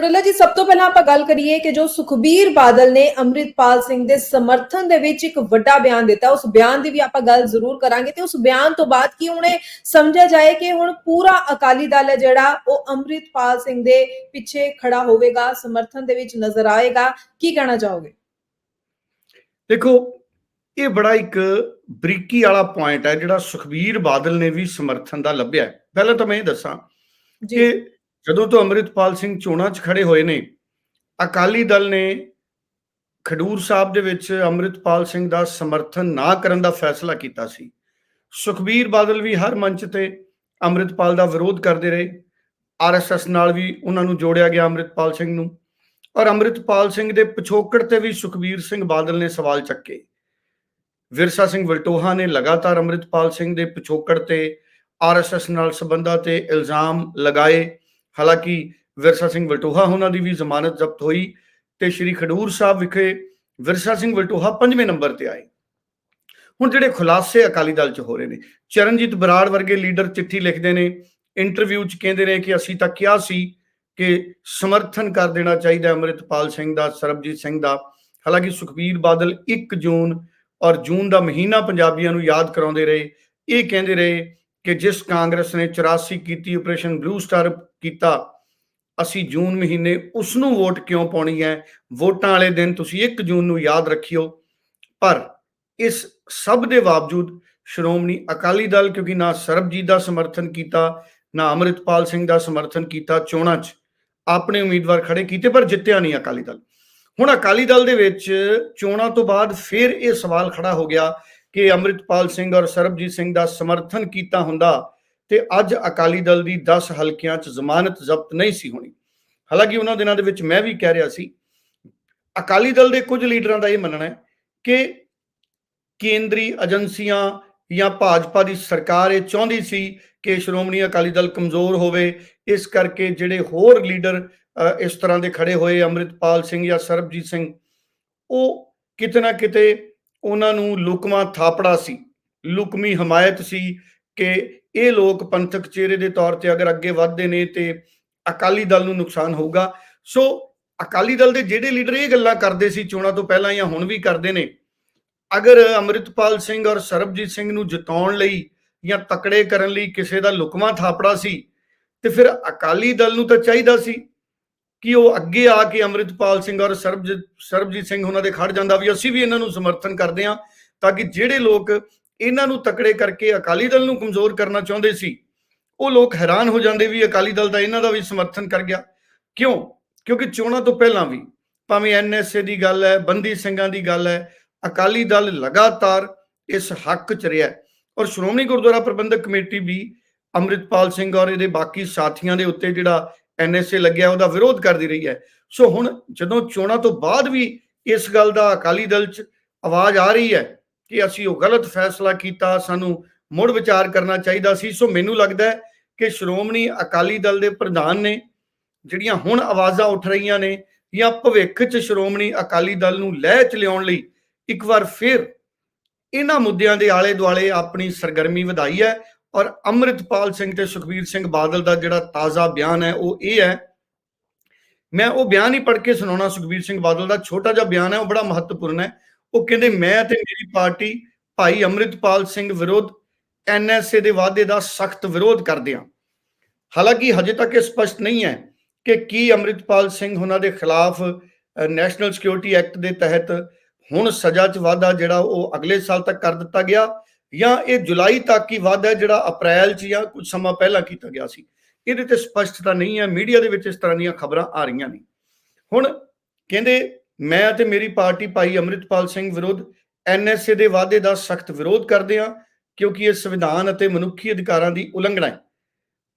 ਡੱਲਾ ਜੀ ਸਭ ਤੋਂ ਪਹਿਲਾਂ ਆਪਾਂ ਗੱਲ ਕਰੀਏ ਕਿ ਜੋ ਸੁਖਬੀਰ ਬਾਦਲ ਨੇ ਅੰਮ੍ਰਿਤਪਾਲ ਸਿੰਘ ਦੇ ਸਮਰਥਨ ਦੇ ਵਿੱਚ ਇੱਕ ਵੱਡਾ ਬਿਆਨ ਦਿੱਤਾ ਉਸ ਬਿਆਨ ਦੀ ਵੀ ਆਪਾਂ ਗੱਲ ਜ਼ਰੂਰ ਕਰਾਂਗੇ ਤੇ ਉਸ ਬਿਆਨ ਤੋਂ ਬਾਅਦ ਕੀ ਹੁਣੇ ਸਮਝਿਆ ਜਾਏ ਕਿ ਹੁਣ ਪੂਰਾ ਅਕਾਲੀ ਦਲ ਹੈ ਜਿਹੜਾ ਉਹ ਅੰਮ੍ਰਿਤਪਾਲ ਸਿੰਘ ਦੇ ਪਿੱਛੇ ਖੜਾ ਹੋਵੇਗਾ ਸਮਰਥਨ ਦੇ ਵਿੱਚ ਨਜ਼ਰ ਆਏਗਾ। ਕੀ ਕਹਿਣਾ ਚਾਹੋਗੇ? ਦੇਖੋ ਇਹ ਬੜਾ ਇੱਕ ਬਰੀਕੀ ਵਾਲਾ ਪੁਆਇੰਟ ਹੈ ਜਿਹੜਾ ਸੁਖਬੀਰ ਬਾਦਲ ਨੇ ਵੀ ਸਮਰਥਨ ਦਾ ਲੱਭਿਆ ਪਹਿਲਾਂ ਤਾਂ ਮੈਂ ਇਹ ਦੱਸਾਂ ਜੀ। ਕਿ ਜਦੋਂ ਤੋਂ ਅੰਮ੍ਰਿਤਪਾਲ ਸਿੰਘ ਚੋਣਾਂ 'ਚ ਖੜੇ ਹੋਏ ਨੇ, ਅਕਾਲੀ ਦਲ ਨੇ ਖਡੂਰ ਸਾਹਿਬ ਦੇ ਵਿੱਚ ਅੰਮ੍ਰਿਤਪਾਲ ਸਿੰਘ ਦਾ ਸਮਰਥਨ ਨਾ ਕਰਨ ਦਾ ਫੈਸਲਾ ਕੀਤਾ ਸੀ। ਸੁਖਬੀਰ ਬਾਦਲ ਵੀ ਹਰ ਮੰਚ ਤੇ ਅੰਮ੍ਰਿਤਪਾਲ ਦਾ ਵਿਰੋਧ ਕਰਦੇ ਰਹੇ। ਆਰਐਸਐਸ ਨਾਲ ਵੀ ਉਹਨਾਂ ਨੂੰ ਜੋੜਿਆ ਗਿਆ ਅੰਮ੍ਰਿਤਪਾਲ ਸਿੰਘ ਨੂੰ। ਔਰ ਅੰਮ੍ਰਿਤਪਾਲ ਸਿੰਘ ਦੇ ਪਿਛੋਕੜ ਤੇ ਵੀ ਸੁਖਬੀਰ ਸਿੰਘ ਬਾਦਲ ਨੇ ਸਵਾਲ ਚੱਕੇ। ਵਿਰਸਾ ਸਿੰਘ ਵਲਟੋਹਾ ਨੇ ਲਗਾਤਾਰ ਅੰਮ੍ਰਿਤਪਾਲ ਸਿੰਘ ਦੇ ਪਿਛੋਕੜ ਤੇ ਆਰਐਸਐਸ ਨਾਲ ਸੰਬੰਧਾਂ ਤੇ ਇਲਜ਼ਾਮ ਲਗਾਏ। ਹਾਲਾਂਕਿ ਵਿਰਸਾ ਸਿੰਘ ਵਲਟੋਹਾ ਉਹਨਾਂ ਦੀ ਵੀ ਜ਼ਮਾਨਤ ਜ਼ਬਤ ਹੋਈ ਤੇ ਸ਼੍ਰੀ ਖਡੂਰ ਸਾਹਿਬ ਵਿਖੇ ਵਿਰਸਾ ਸਿੰਘ ਵਲਟੋਹਾ ਪੰਜਵੇਂ ਨੰਬਰ ਤੇ ਆਏ। ਹੁਣ ਜਿਹੜੇ ਖੁਲਾਸੇ ਅਕਾਲੀ ਦਲ ਚ ਹੋ ਰਹੇ ਨੇ, ਚਰਨਜੀਤ ਬਰਾੜ ਵਰਗੇ ਲੀਡਰ ਚਿੱਠੀ ਲਿਖਦੇ ਨੇ, ਇੰਟਰਵਿਊ ਚ ਕਹਿੰਦੇ ਨੇ ਕਿ ਅਸੀਂ ਤਾਂ ਕਿਹਾ ਸੀ ਕਿ ਸਮਰਥਨ ਕਰ ਦੇਣਾ ਚਾਹੀਦਾ ਹੈ ਅੰਮ੍ਰਿਤਪਾਲ ਸਿੰਘ ਦਾ, ਸਰਬਜੀਤ ਸਿੰਘ ਦਾ। ਹਾਲਾਂਕਿ ਸੁਖਬੀਰ ਬਾਦਲ 1 ਜੂਨ ਔਰ ਜੂਨ ਦਾ ਮਹੀਨਾ ਪੰਜਾਬੀਆਂ ਨੂੰ ਯਾਦ ਕਰਾਉਂਦੇ ਰਹੇ, ਇਹ ਕਹਿੰਦੇ ਰਹੇ ਕਿ ਜਿਸ ਕਾਂਗਰਸ ਨੇ 84 ਕੀਤੀ, ਆਪਰੇਸ਼ਨ ਬਲੂ ਸਟਾਰ ਕੀਤਾ। ਅਸੀਂ ਜੂਨ ਮਹੀਨੇ ਉਸ ਨੂੰ ਵੋਟ ਕਿਉਂ ਪਾਉਣੀ ਹੈ? ਵੋਟਾਂ ਵਾਲੇ ਦਿਨ ਤੁਸੀਂ 1 ਜੂਨ ਨੂੰ ਯਾਦ ਰੱਖਿਓ। ਪਰ ਇਸ ਸਭ ਦੇ ਬਾਵਜੂਦ ਸ਼੍ਰੋਮਣੀ ਅਕਾਲੀ ਦਲ ਕਿਉਂਕਿ ਨਾ ਸਰਬਜੀਤ ਦਾ ਸਮਰਥਨ ਕੀਤਾ, ਨਾ ਅੰਮ੍ਰਿਤਪਾਲ ਸਿੰਘ ਦਾ ਸਮਰਥਨ ਕੀਤਾ ਚੋਣਾਂ 'ਚ, ਆਪਣੇ ਉਮੀਦਵਾਰ ਖੜੇ ਕੀਤੇ ਪਰ ਜਿੱਤਿਆ ਨਹੀਂ ਅਕਾਲੀ ਦਲ। ਹੁਣ ਅਕਾਲੀ ਦਲ ਦੇ ਵਿੱਚ ਚੋਣਾਂ ਤੋਂ ਬਾਅਦ ਫਿਰ ਇਹ ਸਵਾਲ ਖੜਾ ਹੋ ਗਿਆ ਕਿ ਅੰਮ੍ਰਿਤਪਾਲ ਸਿੰਘ ਔਰ ਸਰਬਜੀਤ ਸਿੰਘ ਦਾ ਸਮਰਥਨ ਕੀਤਾ ਹੁੰਦਾ ਤੇ ਅੱਜ ਅਕਾਲੀ ਦਲ ਦੀ 10 ਹਲਕਿਆਂ 'ਚ ਜ਼ਮਾਨਤ ਜ਼ਬਤ ਨਹੀਂ ਸੀ ਹੋਣੀ। ਹਾਲਾਂਕਿ ਉਹਨਾਂ ਦਿਨਾਂ ਦੇ ਵਿੱਚ ਮੈਂ ਵੀ ਕਹਿ ਰਿਹਾ ਸੀ ਅਕਾਲੀ ਦਲ ਦੇ ਕੁਝ ਲੀਡਰਾਂ ਦਾ ਇਹ ਮੰਨਣਾ ਹੈ ਕਿ ਕੇਂਦਰੀ ਏਜੰਸੀਆਂ ਜਾਂ ਭਾਜਪਾ ਦੀ ਸਰਕਾਰ ਇਹ ਚਾਹੁੰਦੀ ਸੀ ਕਿ ਸ਼੍ਰੋਮਣੀ ਅਕਾਲੀ ਦਲ ਕਮਜ਼ੋਰ ਹੋਵੇ ਇਸ ਕਰਕੇ ਜਿਹੜੇ ਹੋਰ ਲੀਡਰ ਅ, ਇਸ ਤਰ੍ਹਾਂ ਦੇ ਖੜੇ ਹੋਏ ਅੰਮ੍ਰਿਤਪਾਲ ਸਿੰਘ ਜਾਂ ਸਰਬਜੀਤ ਸਿੰਘ ਉਹ ਕਿਤੇ ਨਾ ਕਿਤੇ ਉਹਨਾਂ ਨੂੰ ਲੁਕਮਾ ਥਾਪੜਾ ਸੀ ਲੁਕਮੀ ਹਮਾਇਤ ਸੀ ਕਿ ਇਹ ਲੋਕ ਪੰਥਕ ਚਿਹਰੇ ਦੇ ਤੌਰ ਤੇ ਅਗਰ ਅੱਗੇ ਵਧਦੇ ਨੇ ਤੇ ਅਕਾਲੀ ਦਲ ਨੂੰ ਨੁਕਸਾਨ ਹੋਊਗਾ। ਸੋ ਅਕਾਲੀ ਦਲ ਦੇ ਜਿਹੜੇ ਲੀਡਰ ਇਹ ਗੱਲਾਂ ਕਰਦੇ ਸੀ, ਚੋਣਾਂ ਤੋਂ ਪਹਿਲਾਂ ਜਾਂ ਹੁਣ ਵੀ ਕਰਦੇ ਨੇ, ਅਗਰ ਅੰਮ੍ਰਿਤਪਾਲ ਸਿੰਘ ਔਰ ਸਰਬਜੀਤ ਸਿੰਘ ਨੂੰ ਜਿਤਾਉਣ ਲਈ ਜਾਂ ਤਕੜੇ ਕਰਨ ਲਈ ਕਿਸੇ ਦਾ ਲੁਕਮਾ ਥਾਪੜਾ ਸੀ, ਤੇ ਫਿਰ ਅਕਾਲੀ ਦਲ ਨੂੰ ਤਾਂ ਚਾਹੀਦਾ ਸੀ ਕਿ ਉਹ ਅੱਗੇ ਆ ਕੇ ਅੰਮ੍ਰਿਤਪਾਲ ਸਿੰਘ ਔਰ ਸਰਬਜੀਤ ਸਰਬਜੀਤ ਸਿੰਘ ਉਹਨਾਂ ਦੇ ਖੜ ਜਾਂਦਾ ਵੀ ਅਸੀਂ ਵੀ ਇਹਨਾਂ ਨੂੰ ਸਮਰਥਨ ਕਰਦੇ ਹਾਂ ਤਾਂ ਕਿ ਜਿਹੜੇ ਲੋਕ ਇਹਨਾਂ ਨੂੰ ਤਕੜੇ ਕਰਕੇ ਅਕਾਲੀ ਦਲ ਨੂੰ ਕਮਜ਼ੋਰ ਕਰਨਾ ਚਾਹੁੰਦੇ ਸੀ। ਉਹ ਲੋਕ ਹੈਰਾਨ ਹੋ ਜਾਂਦੇ ਵੀ ਅਕਾਲੀ ਦਲ ਤਾਂ ਇਹਨਾਂ ਦਾ ਵੀ ਸਮਰਥਨ ਕਰ ਗਿਆ। ਕਿਉਂ? ਕਿਉਂਕਿ ਚੋਣਾਂ ਤੋਂ ਪਹਿਲਾਂ ਵੀ ਭਾਵੇਂ ਐਨਐਸਏ ਦੀ ਗੱਲ ਹੈ, ਬੰਦੀ ਸਿੰਘਾਂ ਦੀ ਗੱਲ ਹੈ, ਅਕਾਲੀ ਦਲ ਲਗਾਤਾਰ ਇਸ ਹੱਕ 'ਚ ਰਿਹਾ ਔਰ ਸ਼੍ਰੋਮਣੀ ਗੁਰਦੁਆਰਾ ਪ੍ਰਬੰਧਕ ਕਮੇਟੀ ਵੀ ਅੰਮ੍ਰਿਤਪਾਲ ਸਿੰਘ ਔਰ ਇਹਦੇ ਬਾਕੀ ਸਾਥੀਆਂ ਦੇ ਉੱਤੇ ਜਿਹੜਾ ਐਨਐਸਏ ਲੱਗਿਆ, ਉਹਦਾ ਵਿਰੋਧ ਕਰਦੀ ਰਹੀ ਹੈ। ਸੋ ਹੁਣ ਜਦੋਂ ਚੋਣਾਂ ਤੋਂ ਬਾਅਦ ਵੀ ਇਸ ਗੱਲ ਦਾ ਅਕਾਲੀ ਦਲ 'ਚ ਆਵਾਜ਼ ਆ ਰਹੀ ਹੈ ਕਿ ਅਸੀਂ ਉਹ ਗਲਤ ਫੈਸਲਾ ਕੀਤਾ, ਸਾਨੂੰ ਮੁੜ ਵਿਚਾਰ ਕਰਨਾ ਚਾਹੀਦਾ ਸੀ। ਸੋ ਮੈਨੂੰ ਲੱਗਦਾ ਹੈ ਕਿ ਸ਼੍ਰੋਮਣੀ ਅਕਾਲੀ ਦਲ ਦੇ ਪ੍ਰਧਾਨ ਨੇ ਜਿਹੜੀਆਂ ਹੁਣ ਆਵਾਜ਼ਾਂ ਉੱਠ ਰਹੀਆਂ ਨੇ ਜਾਂ ਭਵਿੱਖ 'ਚ ਸ਼੍ਰੋਮਣੀ ਅਕਾਲੀ ਦਲ ਨੂੰ ਲਹਿ ਚ ਲਿਆਉਣ ਲਈ ਇੱਕ ਵਾਰ ਫਿਰ ਇਹਨਾਂ ਮੁੱਦਿਆਂ ਦੇ ਆਲੇ ਦੁਆਲੇ ਆਪਣੀ ਸਰਗਰਮੀ ਵਧਾਈ ਹੈ ਔਰ ਅੰਮ੍ਰਿਤਪਾਲ ਸਿੰਘ ਤੇ ਸੁਖਬੀਰ ਸਿੰਘ ਬਾਦਲ ਦਾ ਜਿਹੜਾ ਤਾਜ਼ਾ ਬਿਆਨ ਹੈ, ਉਹ ਇਹ ਹੈ। ਮੈਂ ਉਹ ਬਿਆਨ ਹੀ ਪੜ੍ਹ ਕੇ ਸੁਣਾਉਣਾ, ਸੁਖਬੀਰ ਸਿੰਘ ਬਾਦਲ ਦਾ ਛੋਟਾ ਜਿਹਾ ਬਿਆਨ ਹੈ, ਉਹ ਬੜਾ ਮਹੱਤਵਪੂਰਨ ਹੈ। ਉਹ ਕਹਿੰਦੇ, ਮੈਂ ਤੇ ਮੇਰੀ ਪਾਰਟੀ ਭਾਈ ਅੰਮ੍ਰਿਤਪਾਲ ਸਿੰਘ ਵਿਰੋਧ ਐਨਐਸਏ ਦੇ ਵਾਅਦੇ ਦਾ ਸਖਤ ਵਿਰੋਧ ਕਰਦੇ ਹਾਂ। ਹਾਲਾਂਕਿ ਹਜੇ ਤੱਕ ਇਹ ਸਪਸ਼ਟ ਨਹੀਂ ਹੈ ਕਿ ਕੀ ਅੰਮ੍ਰਿਤਪਾਲ ਸਿੰਘ ਉਹਨਾਂ ਦੇ ਖਿਲਾਫ ਨੈਸ਼ਨਲ ਸਿਕਿਉਰਿਟੀ ਐਕਟ ਦੇ ਤਹਿਤ ਹੁਣ ਸਜ਼ਾ 'ਚ ਵਾਅਦਾ ਜਿਹੜਾ ਉਹ ਅਗਲੇ ਸਾਲ ਤੱਕ ਕਰ ਦਿੱਤਾ ਗਿਆ ਜਾਂ ਇਹ ਜੁਲਾਈ ਤੱਕ ਹੀ ਵਾਅਦਾ ਹੈ ਜਿਹੜਾ ਅਪ੍ਰੈਲ 'ਚ ਜਾਂ ਕੁਝ ਸਮਾਂ ਪਹਿਲਾਂ ਕੀਤਾ ਗਿਆ ਸੀ। ਇਹਦੇ ਤੇ ਸਪਸ਼ਟਤਾ ਨਹੀਂ ਹੈ, ਮੀਡੀਆ ਦੇ ਵਿੱਚ ਇਸ ਤਰ੍ਹਾਂ ਦੀਆਂ ਖਬਰਾਂ ਆ ਰਹੀਆਂ ਨੇ। ਹੁਣ ਕਹਿੰਦੇ ਮੈਂ ਅਤੇ ਮੇਰੀ ਪਾਰਟੀ ਭਾਈ ਅੰਮ੍ਰਿਤਪਾਲ ਸਿੰਘ ਵਿਰੁੱਧ ਐਨਐਸਏ ਦੇ ਵਾਅਦੇ ਦਾ ਸਖਤ ਵਿਰੋਧ ਕਰਦੇ ਹਾਂ, ਕਿਉਂਕਿ ਇਹ ਸੰਵਿਧਾਨ ਅਤੇ ਮਨੁੱਖੀ ਅਧਿਕਾਰਾਂ ਦੀ ਉਲੰਘਣਾ ਹੈ।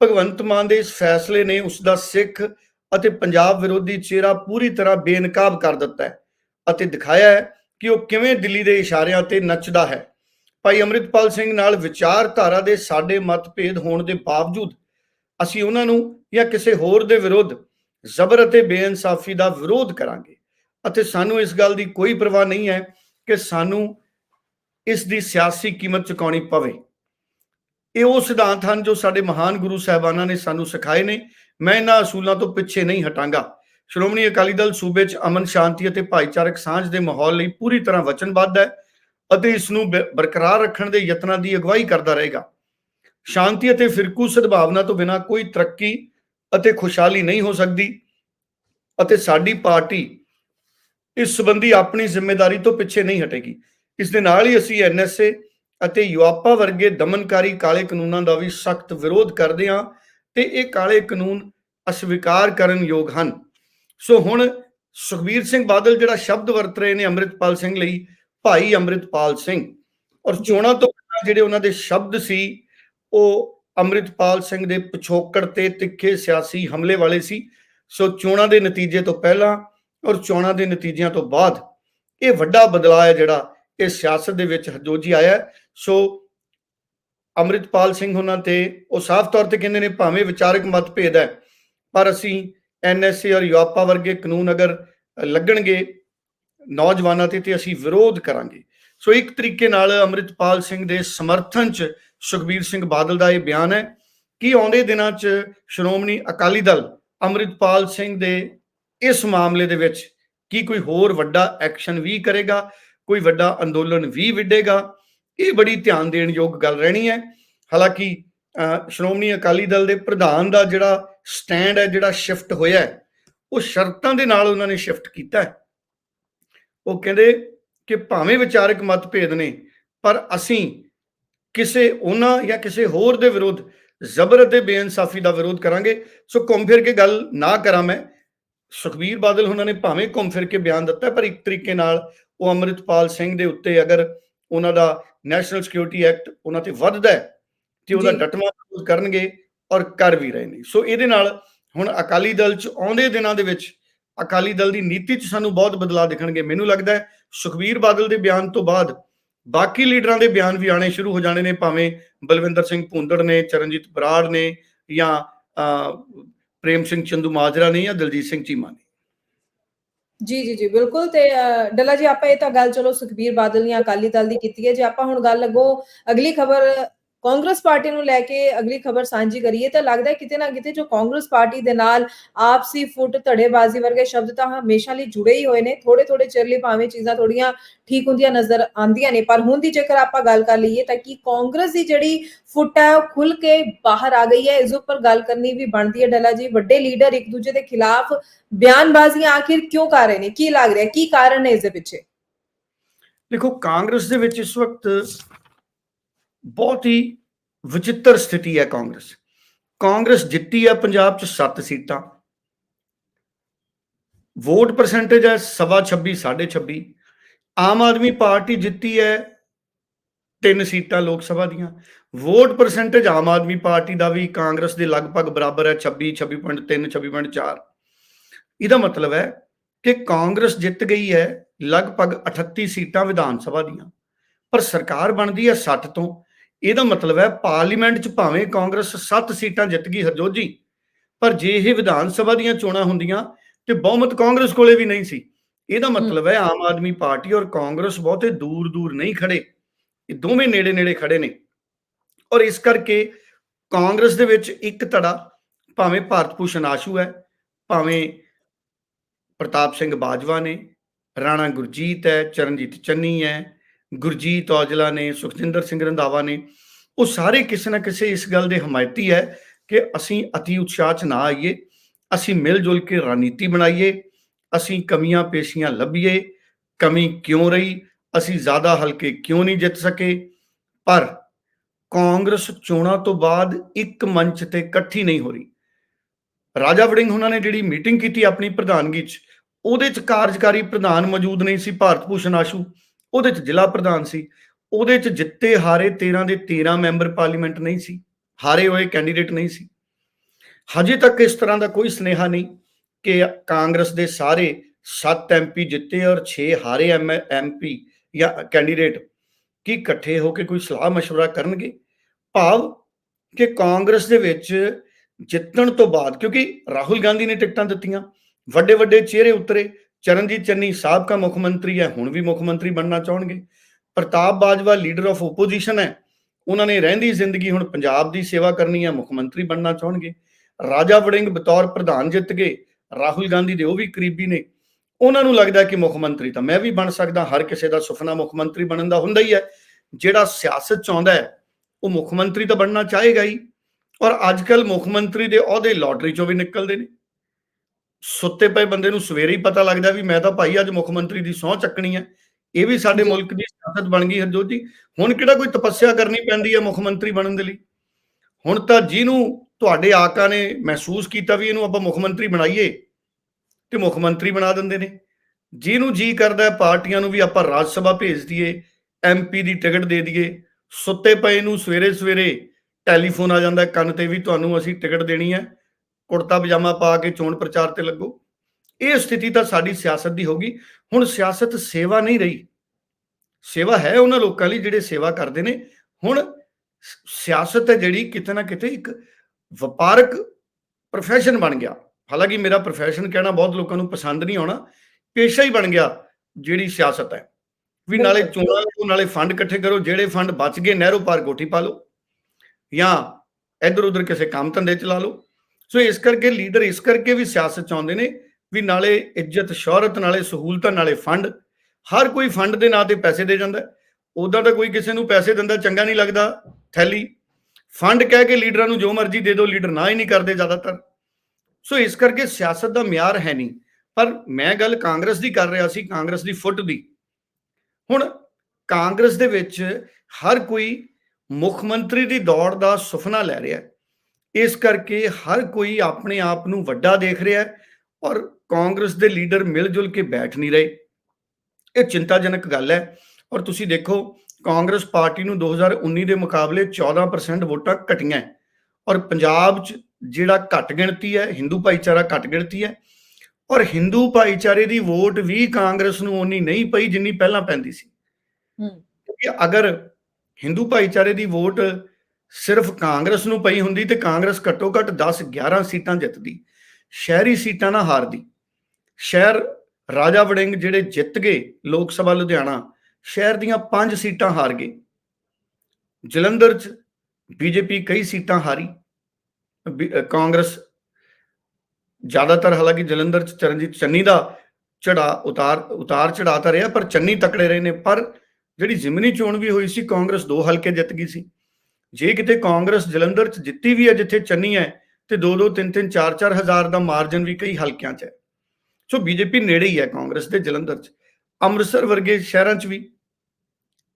ਭਗਵੰਤ ਮਾਨ ਦੇ ਇਸ ਫੈਸਲੇ ਨੇ ਉਸ ਦਾ ਸਿੱਖ ਅਤੇ ਪੰਜਾਬ ਵਿਰੋਧੀ ਚਿਹਰਾ ਪੂਰੀ ਤਰ੍ਹਾਂ ਬੇਨਕਾਬ ਕਰ ਦਿੱਤਾ ਹੈ ਅਤੇ ਦਿਖਾਇਆ ਹੈ ਕਿ ਉਹ ਕਿਵੇਂ ਦਿੱਲੀ ਦੇ ਇਸ਼ਾਰਿਆਂ ਤੇ ਨੱਚਦਾ ਹੈ। ਭਾਈ ਅੰਮ੍ਰਿਤਪਾਲ ਸਿੰਘ ਨਾਲ ਵਿਚਾਰਧਾਰਾ ਦੇ ਸਾਡੇ ਮਤਭੇਦ ਹੋਣ ਦੇ ਬਾਵਜੂਦ ਅਸੀਂ ਉਹਨਾਂ ਨੂੰ ਜਾਂ ਕਿਸੇ ਹੋਰ ਦੇ ਵਿਰੁੱਧ ਜ਼ਬਰ ਅਤੇ ਬੇਇਨਸਾਫੀ ਦਾ ਵਿਰੋਧ ਕਰਾਂਗੇ। ਅਤੇ ਸਾਨੂੰ ਇਸ ਗੱਲ ਦੀ ਕੋਈ ਪਰਵਾਹ ਨਹੀਂ ਹੈ ਕਿ ਸਾਨੂੰ ਇਸ ਦੀ ਸਿਆਸੀ ਕੀਮਤ ਚੁਕਾਉਣੀ ਪਵੇ। ਇਹ ਉਹ ਸਿਧਾਂਤ ਹਨ ਜੋ ਸਾਡੇ ਮਹਾਨ ਗੁਰੂ ਸਾਹਿਬਾਨਾਂ ਨੇ ਸਾਨੂੰ ਸਿਖਾਏ ਨੇ। ਮੈਂ ਇਹਨਾਂ ਅਸੂਲਾਂ ਤੋਂ ਪਿੱਛੇ ਨਹੀਂ ਹਟਾਂਗਾ। ਸ਼੍ਰੋਮਣੀ ਅਕਾਲੀ ਦਲ ਸੂਬੇ 'ਚ ਅਮਨ ਸ਼ਾਂਤੀ ਅਤੇ ਭਾਈਚਾਰਕ ਸਾਂਝ ਦੇ ਮਾਹੌਲ ਲਈ ਪੂਰੀ ਤਰ੍ਹਾਂ ਵਚਨਬੱਧ ਹੈ ਅਤੇ ਇਸ ਨੂੰ ਬ- ਬਰਕਰਾਰ ਰੱਖਣ ਦੇ ਯਤਨਾਂ ਦੀ ਅਗਵਾਈ ਕਰਦਾ ਰਹੇਗਾ। ਸ਼ਾਂਤੀ ਅਤੇ ਫਿਰਕੂ ਸਦਭਾਵਨਾ ਤੋਂ ਬਿਨਾਂ ਕੋਈ ਤਰੱਕੀ ਅਤੇ ਖੁਸ਼ਹਾਲੀ ਨਹੀਂ ਹੋ ਸਕਦੀ ਅਤੇ ਸਾਡੀ ਪਾਰਟੀ ਇਸ ਸੰਬੰਧੀ ਆਪਣੀ ਜ਼ਿੰਮੇਵਾਰੀ ਤੋਂ ਪਿੱਛੇ ਨਹੀਂ ਹਟੇਗੀ। ਇਸ ਦੇ ਨਾਲ ਹੀ ਅਸੀਂ ਐਨਐਸਏ ਅਤੇ ਯੂਆਪਾ ਵਰਗੇ ਦਮਨਕਾਰੀ ਕਾਲੇ ਕਾਨੂੰਨਾਂ ਦਾ ਵੀ ਸਖਤ ਵਿਰੋਧ ਕਰਦੇ ਹਾਂ ਤੇ ਇਹ ਕਾਲੇ ਕਾਨੂੰਨ ਅਸਵੀਕਾਰ ਕਰਨ ਯੋਗ ਹਨ। ਸੋ ਹੁਣ ਸੁਖਬੀਰ ਸਿੰਘ ਬਾਦਲ ਜਿਹੜਾ ਸ਼ਬਦ ਵਰਤ ਰਹੇ ਨੇ ਅੰਮ੍ਰਿਤਪਾਲ ਸਿੰਘ ਲਈ, ਭਾਈ ਅੰਮ੍ਰਿਤਪਾਲ ਸਿੰਘ। ਔਰ ਚੋਣਾਂ ਤੋਂ ਪਹਿਲਾਂ ਜਿਹੜੇ ਉਹਨਾਂ ਦੇ ਸ਼ਬਦ ਸੀ, ਉਹ ਅੰਮ੍ਰਿਤਪਾਲ ਸਿੰਘ ਦੇ ਪਿਛੋਕੜ ਤੇ ਤਿੱਖੇ ਸਿਆਸੀ ਹਮਲੇ ਵਾਲੇ ਸੀ। ਸੋ ਚੋਣਾਂ ਦੇ ਨਤੀਜੇ ਤੋਂ ਪਹਿਲਾਂ ਔਰ ਚੋਣਾਂ ਦੇ ਨਤੀਜਿਆਂ ਤੋਂ ਬਾਅਦ ਇਹ ਵੱਡਾ ਬਦਲਾਅ ਹੈ ਜਿਹੜਾ ਇਹ ਸਿਆਸਤ ਦੇ ਵਿੱਚ ਹਜੋਜੀ ਆਇਆ ਸੋ ਅੰਮ੍ਰਿਤਪਾਲ ਸਿੰਘ ਉਹਨਾਂ ਤੇ ਉਹ ਸਾਫ਼ ਤੌਰ ਤੇ ਕਹਿੰਦੇ ਨੇ ਭਾਵੇਂ ਵਿਚਾਰਕ ਮਤਭੇਦ ਹੈ, ਪਰ ਅਸੀਂ ਐਨਐਸਏ ਔਰ ਯੂਆਪਾ ਵਰਗੇ ਕਾਨੂੰਨ ਅਗਰ ਲੱਗਣਗੇ ਨੌਜਵਾਨਾਂ ਤੇ ਤੇ ਅਸੀਂ ਵਿਰੋਧ ਕਰਾਂਗੇ। ਸੋ ਇੱਕ ਤਰੀਕੇ ਨਾਲ ਅੰਮ੍ਰਿਤਪਾਲ ਸਿੰਘ ਦੇ ਸਮਰਥਨ ਚ ਸੁਖਬੀਰ ਸਿੰਘ ਬਾਦਲ ਦਾ ਇਹ ਬਿਆਨ ਹੈ ਕਿ ਆਉਂਦੇ ਦਿਨਾਂ ਚ ਸ਼੍ਰੋਮਣੀ ਅਕਾਲੀ ਦਲ ਅੰਮ੍ਰਿਤਪਾਲ ਸਿੰਘ ਦੇ ਇਸ ਮਾਮਲੇ ਦੇ ਵਿੱਚ ਕੀ ਕੋਈ ਹੋਰ ਵੱਡਾ ਐਕਸ਼ਨ ਵੀ ਕਰੇਗਾ ਕੋਈ ਵੱਡਾ ਅੰਦੋਲਨ ਵੀ ਵਿੱਢੇਗਾ ਇਹ ਬੜੀ ਧਿਆਨ ਦੇਣ ਯੋਗ ਗੱਲ ਰਹਿਣੀ ਹੈ। ਹਾਲਾਂਕਿ ਅਹ, ਸ਼੍ਰੋਮਣੀ ਅਕਾਲੀ ਦਲ ਦੇ ਪ੍ਰਧਾਨ ਦਾ ਜਿਹੜਾ ਸਟੈਂਡ ਹੈ ਜਿਹੜਾ ਸ਼ਿਫਟ ਹੋਇਆ ਹੈ ਉਹ ਸ਼ਰਤਾਂ ਦੇ ਨਾਲ ਉਹਨਾਂ ਨੇ ਸ਼ਿਫਟ ਕੀਤਾ ਹੈ। ਉਹ ਕਹਿੰਦੇ ਕਿ ਭਾਵੇਂ ਵਿਚਾਰਕ ਮਤਭੇਦ ਨੇ ਪਰ ਅਸੀਂ ਕਿਸੇ ਉਹਨਾਂ ਜਾਂ ਕਿਸੇ ਹੋਰ ਦੇ ਵਿਰੁੱਧ ਜ਼ਬਰ ਅਤੇ ਬੇਇਨਸਾਫੀ ਦਾ ਵਿਰੋਧ ਕਰਾਂਗੇ। ਸੋ ਘੁੰਮ ਫਿਰ ਕੇ ਗੱਲ ਨਾ ਕਰਾਂ ਮੈਂ। ਸੁਖਬੀਰ ਬਾਦਲ ਉਹਨਾਂ ਨੇ ਭਾਵੇਂ ਘੁੰਮ ਫਿਰ ਕੇ ਬਿਆਨ ਦਿੱਤਾ ਪਰ ਇੱਕ ਤਰੀਕੇ ਨਾਲ ਉਹ ਅੰਮ੍ਰਿਤਪਾਲ ਸਿੰਘ ਦੇ ਉੱਤੇ ਅਗਰ ਉਹਨਾਂ ਦਾ ਨੈਸ਼ਨਲ ਸਿਕਿਉਰਿਟੀ ਐਕਟ ਉਹਨਾਂ ਤੇ ਵੱਧਦਾ ਹੈ ਤੇ ਉਹਦਾ। ਡਟਵਾਂ ਕਰਨਗੇ ਔਰ ਕਰ ਵੀ ਰਹੇ ਨੇ ਸੋ ਇਹਦੇ ਨਾਲ ਹੁਣ ਅਕਾਲੀ ਦਲ ਚ ਆਉਂਦੇ ਦਿਨਾਂ ਦੇ ਵਿੱਚ ਅਕਾਲੀ ਦਲ ਦੀ ਨੀਤੀ ਚ ਸਾਨੂੰ ਬਹੁਤ ਬਦਲਾਅ ਦਿਖਣਗੇ ਮੈਨੂੰ ਲੱਗਦਾ ਹੈ ਸੁਖਬੀਰ ਬਾਦਲ ਦੇ ਬਿਆਨ ਤੋਂ ਬਾਅਦ ਬਾਕੀ ਲੀਡਰਾਂ ਦੇ ਬਿਆਨ ਵੀ ਆਣੇ ਸ਼ੁਰੂ ਹੋ ਜਾਣੇ ਨੇ ਭਾਵੇਂ ਬਲਵਿੰਦਰ ਸਿੰਘ ਭੁੰਦੜ ਨੇ ਚਰਨਜੀਤ ਬਰਾੜ ਨੇ ਜਾਂ ਪ੍ਰੇਮ ਸਿੰਘ ਚੰਦੂ ਮਾਜਰਾ ਨੇ ਜਾਂ ਦਲਜੀਤ ਸਿੰਘ ਚੀਮਾ ਨੇ? ਜੀ ਜੀ ਜੀ ਬਿਲਕੁਲ ਤੇ ਅ, ਡੱਲਾ ਜੀ ਆਪਾਂ ਇਹ ਤਾਂ ਗੱਲ ਚਲੋ ਸੁਖਬੀਰ ਬਾਦਲ ਨੇ ਅਕਾਲੀ ਦਲ ਦੀ ਕੀਤੀ ਹੈ। ਜੇ ਆਪਾਂ ਹੁਣ ਗੱਲ ਲੱਗੋ ਅਗਲੀ ਖਬਰ ਕਾਂਗਰਸ ਪਾਰਟੀ ਨੂੰ ਲੈ ਕੇ ਅਗਲੀ ਖਬਰ ਸਾਂਝੀ ਕਰੀਏ ਤਾਂ ਲੱਗਦਾ ਹੈ ਕਿਤੇ ਨਾ ਕਿਤੇ ਜੋ ਕਾਂਗਰਸ ਪਾਰਟੀ ਦੇ ਨਾਲ ਆਪਸੀ ਫੁੱਟ ਧੜੇਬਾਜ਼ੀ ਵਰਗੇ ਸ਼ਬਦ ਤਾਂ ਹਮੇਸ਼ਾ ਲਈ ਜੁੜੇ ਹੀ ਹੋਏ ਨੇ। ਥੋੜੇ ਥੋੜੇ ਚਿਰ ਲਈ ਭਾਵੇਂ ਚੀਜ਼ਾਂ ਥੋੜੀਆਂ ਠੀਕ ਹੁੰਦੀਆਂ ਨਜ਼ਰ ਆਉਂਦੀਆਂ ਨੇ, ਪਰ ਹੁਣ ਦੀ ਜੇਕਰ ਆਪਾਂ ਗੱਲ ਕਰ ਲਈਏ ਤਾਂ ਕਿ ਕਾਂਗਰਸ ਦੀ ਜਿਹੜੀ ਫੁੱਟ ਹੈ ਉਹ ਖੁੱਲ ਕੇ ਬਾਹਰ ਆ ਗਈ ਹੈ? ਇਸ ਉੱਪਰ ਗੱਲ ਕਰਨੀ ਵੀ ਬਣਦੀ ਹੈ ਡੱਲਾ ਜੀ। ਵੱਡੇ ਲੀਡਰ ਇੱਕ ਦੂਜੇ ਦੇ ਖਿਲਾਫ ਬਿਆਨਬਾਜ਼ੀਆਂ ਆਖਿਰ ਕਿਉਂ ਕਰ ਰਹੇ ਨੇ? ਕੀ ਲੱਗ ਰਿਹਾ? ਕੀ ਕਾਰਨ ਨੇ ਇਸ ਦੇ ਪਿੱਛੇ? ਦੇਖੋ, ਕਾਂਗਰਸ ਦੇ ਵਿੱਚ ਇਸ ਵਕਤ ਬਹੁਤ ਹੀ ਵਿਚਿੱਤਰ ਸਥਿਤੀ ਹੈ ਕਾਂਗਰਸ। ਕਾਂਗਰਸ ਜਿੱਤੀ ਹੈ ਪੰਜਾਬ 'ਚ 7 ਸੀਟਾਂ। ਵੋਟ ਪਰਸੈਂਟੇਜ ਹੈ ਸਵਾ 26 26 ਆਮ ਆਦਮੀ ਪਾਰਟੀ ਜਿੱਤੀ ਹੈ ਤਿੰਨ ਸੀਟਾਂ ਲੋਕ ਸਭਾ ਦੀਆਂ। Vote percentage Aam Aadmi party ਦਾ ਵੀ ਕਾਂਗਰਸ ਦੇ ਲਗਭਗ ਬਰਾਬਰ ਹੈ 26 26.3 26.4 ਇਹਦਾ ਮਤਲਬ ਹੈ ਕਿ ਕਾਂਗਰਸ ਜਿੱਤ ਗਈ ਹੈ ਲਗਭਗ 38 ਸੀਟਾਂ ਵਿਧਾਨ ਸਭਾ ਦੀਆਂ। ਪਰ ਸਰਕਾਰ ਬਣਦੀ ਹੈ 60 ਤੋਂ ਇਹਦਾ ਮਤਲਬ ਹੈ ਪਾਰਲੀਮੈਂਟ 'ਚ ਭਾਵੇਂ ਕਾਂਗਰਸ 7 ਸੀਟਾਂ ਜਿੱਤ ਗਈ ਹਰਜੋਤ ਜੀ ਪਰ ਜੇ ਇਹ ਵਿਧਾਨ ਸਭਾ ਦੀਆਂ ਚੋਣਾਂ ਹੁੰਦੀਆਂ ਤੇ ਬਹੁਮਤ ਕਾਂਗਰਸ ਕੋਲੇ ਵੀ ਨਹੀਂ ਸੀ। ਇਹਦਾ ਮਤਲਬ ਹੈ ਆਮ ਆਦਮੀ ਪਾਰਟੀ ਔਰ ਕਾਂਗਰਸ ਬਹੁਤੇ ਦੂਰ ਦੂਰ ਨਹੀਂ ਖੜੇ। ਇਹ ਦੋਵੇਂ ਨੇੜੇ ਨੇੜੇ ਖੜੇ ਨੇ। ਔਰ ਇਸ ਕਰਕੇ ਕਾਂਗਰਸ ਦੇ ਵਿੱਚ ਇੱਕ ਧੜਾ ਭਾਵੇਂ ਭਾਰਤ ਭੂਸ਼ਣ ਆਸ਼ੂ ਹੈ ਭਾਵੇਂ ਪ੍ਰਤਾਪ ਸਿੰਘ ਬਾਜਵਾ ਨੇ ਰਾਣਾ ਗੁਰਜੀਤ ਹੈ ਚਰਨਜੀਤ ਚੰਨੀ ਹੈ ਗੁਰਜੀਤ ਔਜਲਾ ਨੇ, ਸੁਖਜਿੰਦਰ ਸਿੰਘ ਰੰਧਾਵਾ ਨੇ, ਉਹ ਸਾਰੇ ਕਿਸੇ ਨਾ ਕਿਸੇ ਇਸ ਗੱਲ ਦੇ ਹਮਾਇਤੀ ਹੈ ਕਿ ਅਸੀਂ ਅਤੀ ਉਤਸ਼ਾਹ 'ਚ ਨਾ ਆਈਏ, ਅਸੀਂ ਮਿਲ ਜੁਲ ਕੇ ਰਣਨੀਤੀ ਬਣਾਈਏ, ਅਸੀਂ ਕਮੀਆਂ ਪੇਸ਼ੀਆਂ ਲੱਭੀਏ, ਕਮੀ ਕਿਉਂ ਰਹੀ, ਅਸੀਂ ਜ਼ਿਆਦਾ ਹਲਕੇ ਕਿਉਂ ਨਹੀਂ ਜਿੱਤ ਸਕੇ? ਪਰ ਕਾਂਗਰਸ ਚੋਣਾਂ ਤੋਂ ਬਾਅਦ ਇੱਕ ਮੰਚ ਤੇ ਇਕੱਠੀ ਨਹੀਂ ਹੋ ਰਹੀ। ਰਾਜਾ ਵੜਿੰਗ ਉਹਨਾਂ ਨੇ ਜਿਹੜੀ ਮੀਟਿੰਗ ਕੀਤੀ ਆਪਣੀ ਪ੍ਰਧਾਨਗੀ 'ਚ, ਉਹਦੇ 'ਚ ਕਾਰਜਕਾਰੀ ਪ੍ਰਧਾਨ ਮੌਜੂਦ ਨਹੀਂ ਸੀ, ਭਾਰਤ ਭੂਸ਼ਣ ਆਸ਼ੂ। ਉਹਦੇ 'ਚ ਜ਼ਿਲ੍ਹਾ ਪ੍ਰਧਾਨ ਸੀ ਉਹਦੇ 'ਚ ਜਿੱਤੇ ਹਾਰੇ 13 ਦੇ 13 ਮੈਂਬਰ ਪਾਰਲੀਮੈਂਟ ਨਹੀਂ ਸੀ ਹਾਰੇ ਹੋਏ ਕੈਂਡੀਡੇਟ ਨਹੀਂ ਸੀ ਹਜੇ ਤੱਕ ਇਸ ਤਰ੍ਹਾਂ ਦਾ ਕੋਈ ਸੁਨੇਹਾ ਨਹੀਂ ਕਿ ਕਾਂਗਰਸ ਦੇ ਸਾਰੇ 7 ਐਮਪੀ ਜਿੱਤੇ ਔਰ 6 ਹਾਰੇ ਐਮਪੀ ਜਾਂ ਕੈਂਡੀਡੇਟ ਕੀ ਇਕੱਠੇ ਹੋ ਕੇ ਕੋਈ ਸਲਾਹ مشورہ ਕਰਨਗੇ ਭਾਵ ਕਿ ਕਾਂਗਰਸ ਦੇ ਵਿੱਚ ਜਿੱਤਣ ਤੋਂ ਬਾਅਦ ਕਿਉਂਕਿ ਰਾਹੁਲ ਗਾਂਧੀ ਨੇ ਟਿਕਟਾਂ ਦਿੱਤੀਆਂ ਵੱਡੇ ਵੱਡੇ ਚਿਹਰੇ ਉਤਰੇ ਚਰਨਜੀਤ ਚੰਨੀ ਸਾਬਕਾ ਮੁੱਖ ਮੰਤਰੀ ਹੈ, ਹੁਣ ਵੀ ਮੁੱਖ ਮੰਤਰੀ ਬਣਨਾ ਚਾਹਣਗੇ। Partap Bajwa leader of opposition ਹੈ, ਉਹਨਾਂ ਨੇ ਰਹਿੰਦੀ ਜ਼ਿੰਦਗੀ ਹੁਣ ਪੰਜਾਬ ਦੀ ਸੇਵਾ ਕਰਨੀ ਹੈ, ਮੁੱਖ ਮੰਤਰੀ ਬਣਨਾ ਚਾਹਣਗੇ। ਰਾਜਾ ਵੜਿੰਗ ਬਤੌਰ ਪ੍ਰਧਾਨ ਜਿੱਤ ਗਏ, ਰਾਹੁਲ ਗਾਂਧੀ ਦੇ ਉਹ ਵੀ ਕਰੀਬੀ ਨੇ। ਉਹਨਾਂ ਨੂੰ ਲੱਗਦਾ ਕਿ ਮੁੱਖ ਮੰਤਰੀ ਤਾਂ ਮੈਂ ਵੀ ਬਣ ਸਕਦਾ, ਹਰ ਕਿਸੇ ਦਾ ਸੁਪਨਾ ਮੁੱਖ ਮੰਤਰੀ ਬਣਨ ਦਾ ਹੁੰਦਾ ਹੀ ਹੈ। ਜਿਹੜਾ ਸਿਆਸਤ ਚਾਹੁੰਦਾ ਹੈ, ਉਹ ਮੁੱਖ ਮੰਤਰੀ ਤਾਂ ਬਣਨਾ ਚਾਹੇਗਾ ਹੀ। ਔਰ ਅੱਜ ਕੱਲ ਮੁੱਖ ਮੰਤਰੀ ਦੇ ਅਹੁਦੇ ਲਾਟਰੀ ਚੋਂ ਵੀ ਨਿਕਲਦੇ ਨੇ। ਸੁੱਤੇ ਪਏ ਬੰਦੇ ਨੂੰ ਸਵੇਰੇ ਹੀ ਪਤਾ ਲੱਗਦਾ ਵੀ ਮੈਂ ਤਾਂ ਭਾਈ ਅੱਜ ਮੁੱਖ ਮੰਤਰੀ ਦੀ ਸਹੁੰ ਚੱਕਣੀ ਹੈ। ਇਹ ਵੀ ਸਾਡੇ ਮੁਲਕ ਦੀ ਸਿਆਸਤ ਬਣ ਗਈ ਹਰਜੋਤ ਜੀ। ਹੁਣ ਕਿਹੜਾ ਕੋਈ ਤਪੱਸਿਆ ਕਰਨੀ ਪੈਂਦੀ ਹੈ ਮੁੱਖ ਮੰਤਰੀ ਬਣਨ ਦੇ ਲਈ? ਹੁਣ ਤਾਂ ਜਿਹਨੂੰ ਤੁਹਾਡੇ ਆਕਾ ਨੇ ਮਹਿਸੂਸ ਕੀਤਾ ਵੀ ਇਹਨੂੰ ਆਪਾਂ ਮੁੱਖ ਮੰਤਰੀ ਬਣਾਈਏ ਤੇ ਮੁੱਖ ਮੰਤਰੀ ਬਣਾ ਦਿੰਦੇ ਨੇ। ਜਿਹਨੂੰ ਜੀ ਕਰਦਾ ਪਾਰਟੀਆਂ ਨੂੰ ਵੀ ਆਪਾਂ ਰਾਜ ਸਭਾ ਭੇਜ ਦਈਏ ਐਮਪੀ ਦੀ ਟਿਕਟ ਦੇ ਦਈਏ। ਸੁੱਤੇ ਪਏ ਨੂੰ ਸਵੇਰੇ ਸਵੇਰੇ ਟੈਲੀਫੋਨ ਆ ਜਾਂਦਾ ਕੰਨ ਤੇ ਵੀ ਤੁਹਾਨੂੰ ਅਸੀਂ ਟਿਕਟ ਦੇਣੀ ਹੈ। ਕੁੜਤਾ ਪਜਾਮਾ ਪਾ ਕੇ ਚੋਣ ਪ੍ਰਚਾਰ ਤੇ ਲੱਗੋ। ਇਹ ਸਥਿਤੀ ਤਾਂ ਸਾਡੀ ਸਿਆਸਤ ਦੀ ਹੋਗੀ। ਹੁਣ ਸਿਆਸਤ ਸੇਵਾ ਨਹੀਂ ਰਹੀ। ਸੇਵਾ ਹੈ ਉਹਨਾਂ ਲੋਕਾਂ ਲਈ ਜਿਹੜੇ ਸੇਵਾ ਕਰਦੇ ਨੇ। ਹੁਣ ਸਿਆਸਤ ਹੈ ਜਿਹੜੀ ਕਿਤੇ ਨਾ ਕਿਤੇ ਇੱਕ ਵਪਾਰਕ ਪ੍ਰੋਫੈਸ਼ਨ ਬਣ ਗਿਆ। ਹਾਲਾਂਕਿ ਮੇਰਾ ਪ੍ਰੋਫੈਸ਼ਨ ਕਹਿਣਾ ਬਹੁਤ ਲੋਕਾਂ ਨੂੰ ਪਸੰਦ ਨਹੀਂ ਆਉਣਾ। ਪੇਸ਼ਾ ਹੀ ਬਣ ਗਿਆ ਜਿਹੜੀ ਸਿਆਸਤ ਹੈ। ਵੀ ਨਾਲੇ। ਚੋਣਾਂ ਲਓ ਨਾਲੇ ਫੰਡ ਇਕੱਠੇ ਕਰੋ। ਜਿਹੜੇ ਫੰਡ ਬਚ ਗਏ ਨਹਿਰੋ ਪਾਰ ਕੋਠੀ ਪਾ ਲਓ। ਜਾਂ ਇੱਧਰ ਉੱਧਰ ਕਿਸੇ ਕੰਮ ਧੰਦੇ ਚ ਲਾ ਲਓ। ਸੋ ਇਸ ਕਰਕੇ ਲੀਡਰ ਇਸ ਕਰਕੇ ਵੀ ਸਿਆਸਤ ਚਾਹੁੰਦੇ ਨੇ ਵੀ ਨਾਲੇ ਇੱਜ਼ਤ, ਸ਼ੋਹਰਤ, ਨਾਲੇ ਸਹੂਲਤਾਂ, ਨਾਲੇ ਫੰਡ, ਹਰ ਕੋਈ ਫੰਡ ਦੇ ਨਾਂ ਤੇ ਪੈਸੇ ਦੇ ਜਾਂਦਾ। ਹੈ। ਉਦਾਂ ਤਾਂ ਕੋਈ ਕਿਸੇ ਨੂੰ ਪੈਸੇ ਦਿੰਦਾ, ਚੰਗਾ ਨਹੀਂ ਲੱਗਦਾ, ਥੈਲੀ। ਫੰਡ ਕਹਿ ਕੇ ਲੀਡਰਾਂ ਨੂੰ ਜੋ ਮਰਜ਼ੀ ਦੇ ਦਿਓ, ਲੀਡਰ ਨਾ ਹੀ ਨਹੀਂ ਕਰਦੇ ਜ਼ਿਆਦਾਤਰ। ਸੋ ਇਸ ਕਰਕੇ ਸਿਆਸਤ ਦਾ ਮਿਆਰ ਹੈ ਨਹੀਂ। ਪਰ ਮੈਂ ਗੱਲ ਕਾਂਗਰਸ ਦੀ ਕਰ ਰਿਹਾ ਸੀ, ਕਾਂਗਰਸ ਦੀ ਫੁੱਟ ਦੀ। ਹੁਣ ਕਾਂਗਰਸ ਦੇ ਵਿੱਚ ਹਰ ਕੋਈ ਮੁੱਖ ਮੰਤਰੀ ਦੀ ਦੌੜ ਦਾ ਸੁਪਨਾ ਲੈ ਰਿਹਾ। ਹੈ ਇਸ ਕਰਕੇ ਹਰ ਕੋਈ ਆਪਣੇ ਆਪ ਨੂੰ ਵੱਡਾ ਦੇਖ ਰਿਹਾ ਹੈ ਔਰ ਕਾਂਗਰਸ ਦੇ ਲੀਡਰ ਮਿਲ ਜੁਲ ਕੇ ਬੈਠ ਨਹੀਂ ਰਹੇ। ਇਹ ਚਿੰਤਾਜਨਕ ਗੱਲ ਹੈ ਔਰ ਤੁਸੀਂ ਦੇਖੋ ਕਾਂਗਰਸ ਪਾਰਟੀ ਨੂੰ 2019 ਦੇ ਮੁਕਾਬਲੇ 14% ਵੋਟਾਂ ਘਟੀਆਂ ਹੈ ਔਰ ਪੰਜਾਬ 'ਚ ਜਿਹੜਾ ਘੱਟ ਗਿਣਤੀ ਹੈ ਹਿੰਦੂ ਭਾਈਚਾਰਾ ਘੱਟ ਗਿਣਤੀ ਹੈ ਔਰ ਹਿੰਦੂ ਭਾਈਚਾਰੇ ਦੀ ਵੋਟ ਵੀ ਕਾਂਗਰਸ ਨੂੰ ਓਨੀ ਨਹੀਂ ਪਈ ਜਿੰਨੀ ਪਹਿਲਾਂ ਪੈਂਦੀ ਸੀ। ਹੂੰ। ਕਿ ਅਗਰ ਹਿੰਦੂ ਭਾਈਚਾਰੇ ਦੀ ਵੋਟ ਸਿਰਫ ਕਾਂਗਰਸ ਨੂੰ ਪਈ ਹੁੰਦੀ ਤੇ ਕਾਂਗਰਸ ਘੱਟੋ ਘੱਟ 10 11 ਸੀਟਾਂ ਜਿੱਤਦੀ, ਸ਼ਹਿਰੀ ਸੀਟਾਂ ਨਾ ਹਾਰਦੀ। ਸ਼ਹਿਰ ਰਾਜਾ ਵੜਿੰਗ ਜਿਹੜੇ ਜਿੱਤ ਗਏ ਲੋਕ ਸਭਾ ਲੁਧਿਆਣਾ, ਸ਼ਹਿਰ ਦੀਆਂ 5 ਸੀਟਾਂ ਹਾਰ ਗਏ। ਜਲੰਧਰ ਚ ਬੀਜੇਪੀ ਕਈ ਸੀਟਾਂ ਹਾਰੀ। ਬੀ- ਕਾਂਗਰਸ ਜ਼ਿਆਦਾਤਰ ਹਾਲਾਂਕਿ ਜਲੰਧਰ ਚ ਚਰਨਜੀਤ ਚੰਨੀ ਦਾ ਚੜਾ ਉਤਾਰ ਉਤਾਰ ਚੜਾ ਤਾਂ ਰਿਹਾ, ਪਰ ਚੰਨੀ ਤਕੜੇ ਰਹੇ ਨੇ। ਪਰ ਜਿਹੜੀ ਜ਼ਿਮਨੀ ਚੋਣ ਵੀ ਹੋਈ ਸੀ, ਕਾਂਗਰਸ ਦੋ ਹਲਕੇ ਜਿੱਤ ਗਈ ਸੀ। ਜੇ ਕਿਤੇ ਕਾਂਗਰਸ ਜਲੰਧਰ ਚ ਜਿੱਤੀ ਵੀ ਹੈ, ਜਿੱਥੇ ਚੰਨੀ ਹੈ, ਤੇ 2-2 3-3 4-4 ਹਜ਼ਾਰ ਦਾ ਮਾਰਜਨ ਵੀ ਕਈ ਹਲਕਿਆਂ 'ਚ ਹੈ। ਸੋ ਬੀਜੇਪੀ ਨੇੜੇ ਹੀ ਹੈ ਕਾਂਗਰਸ ਦੇ ਜਲੰਧਰ 'ਚ। ਅੰਮ੍ਰਿਤਸਰ ਵਰਗੇ ਸ਼ਹਿਰਾਂ 'ਚ ਵੀ।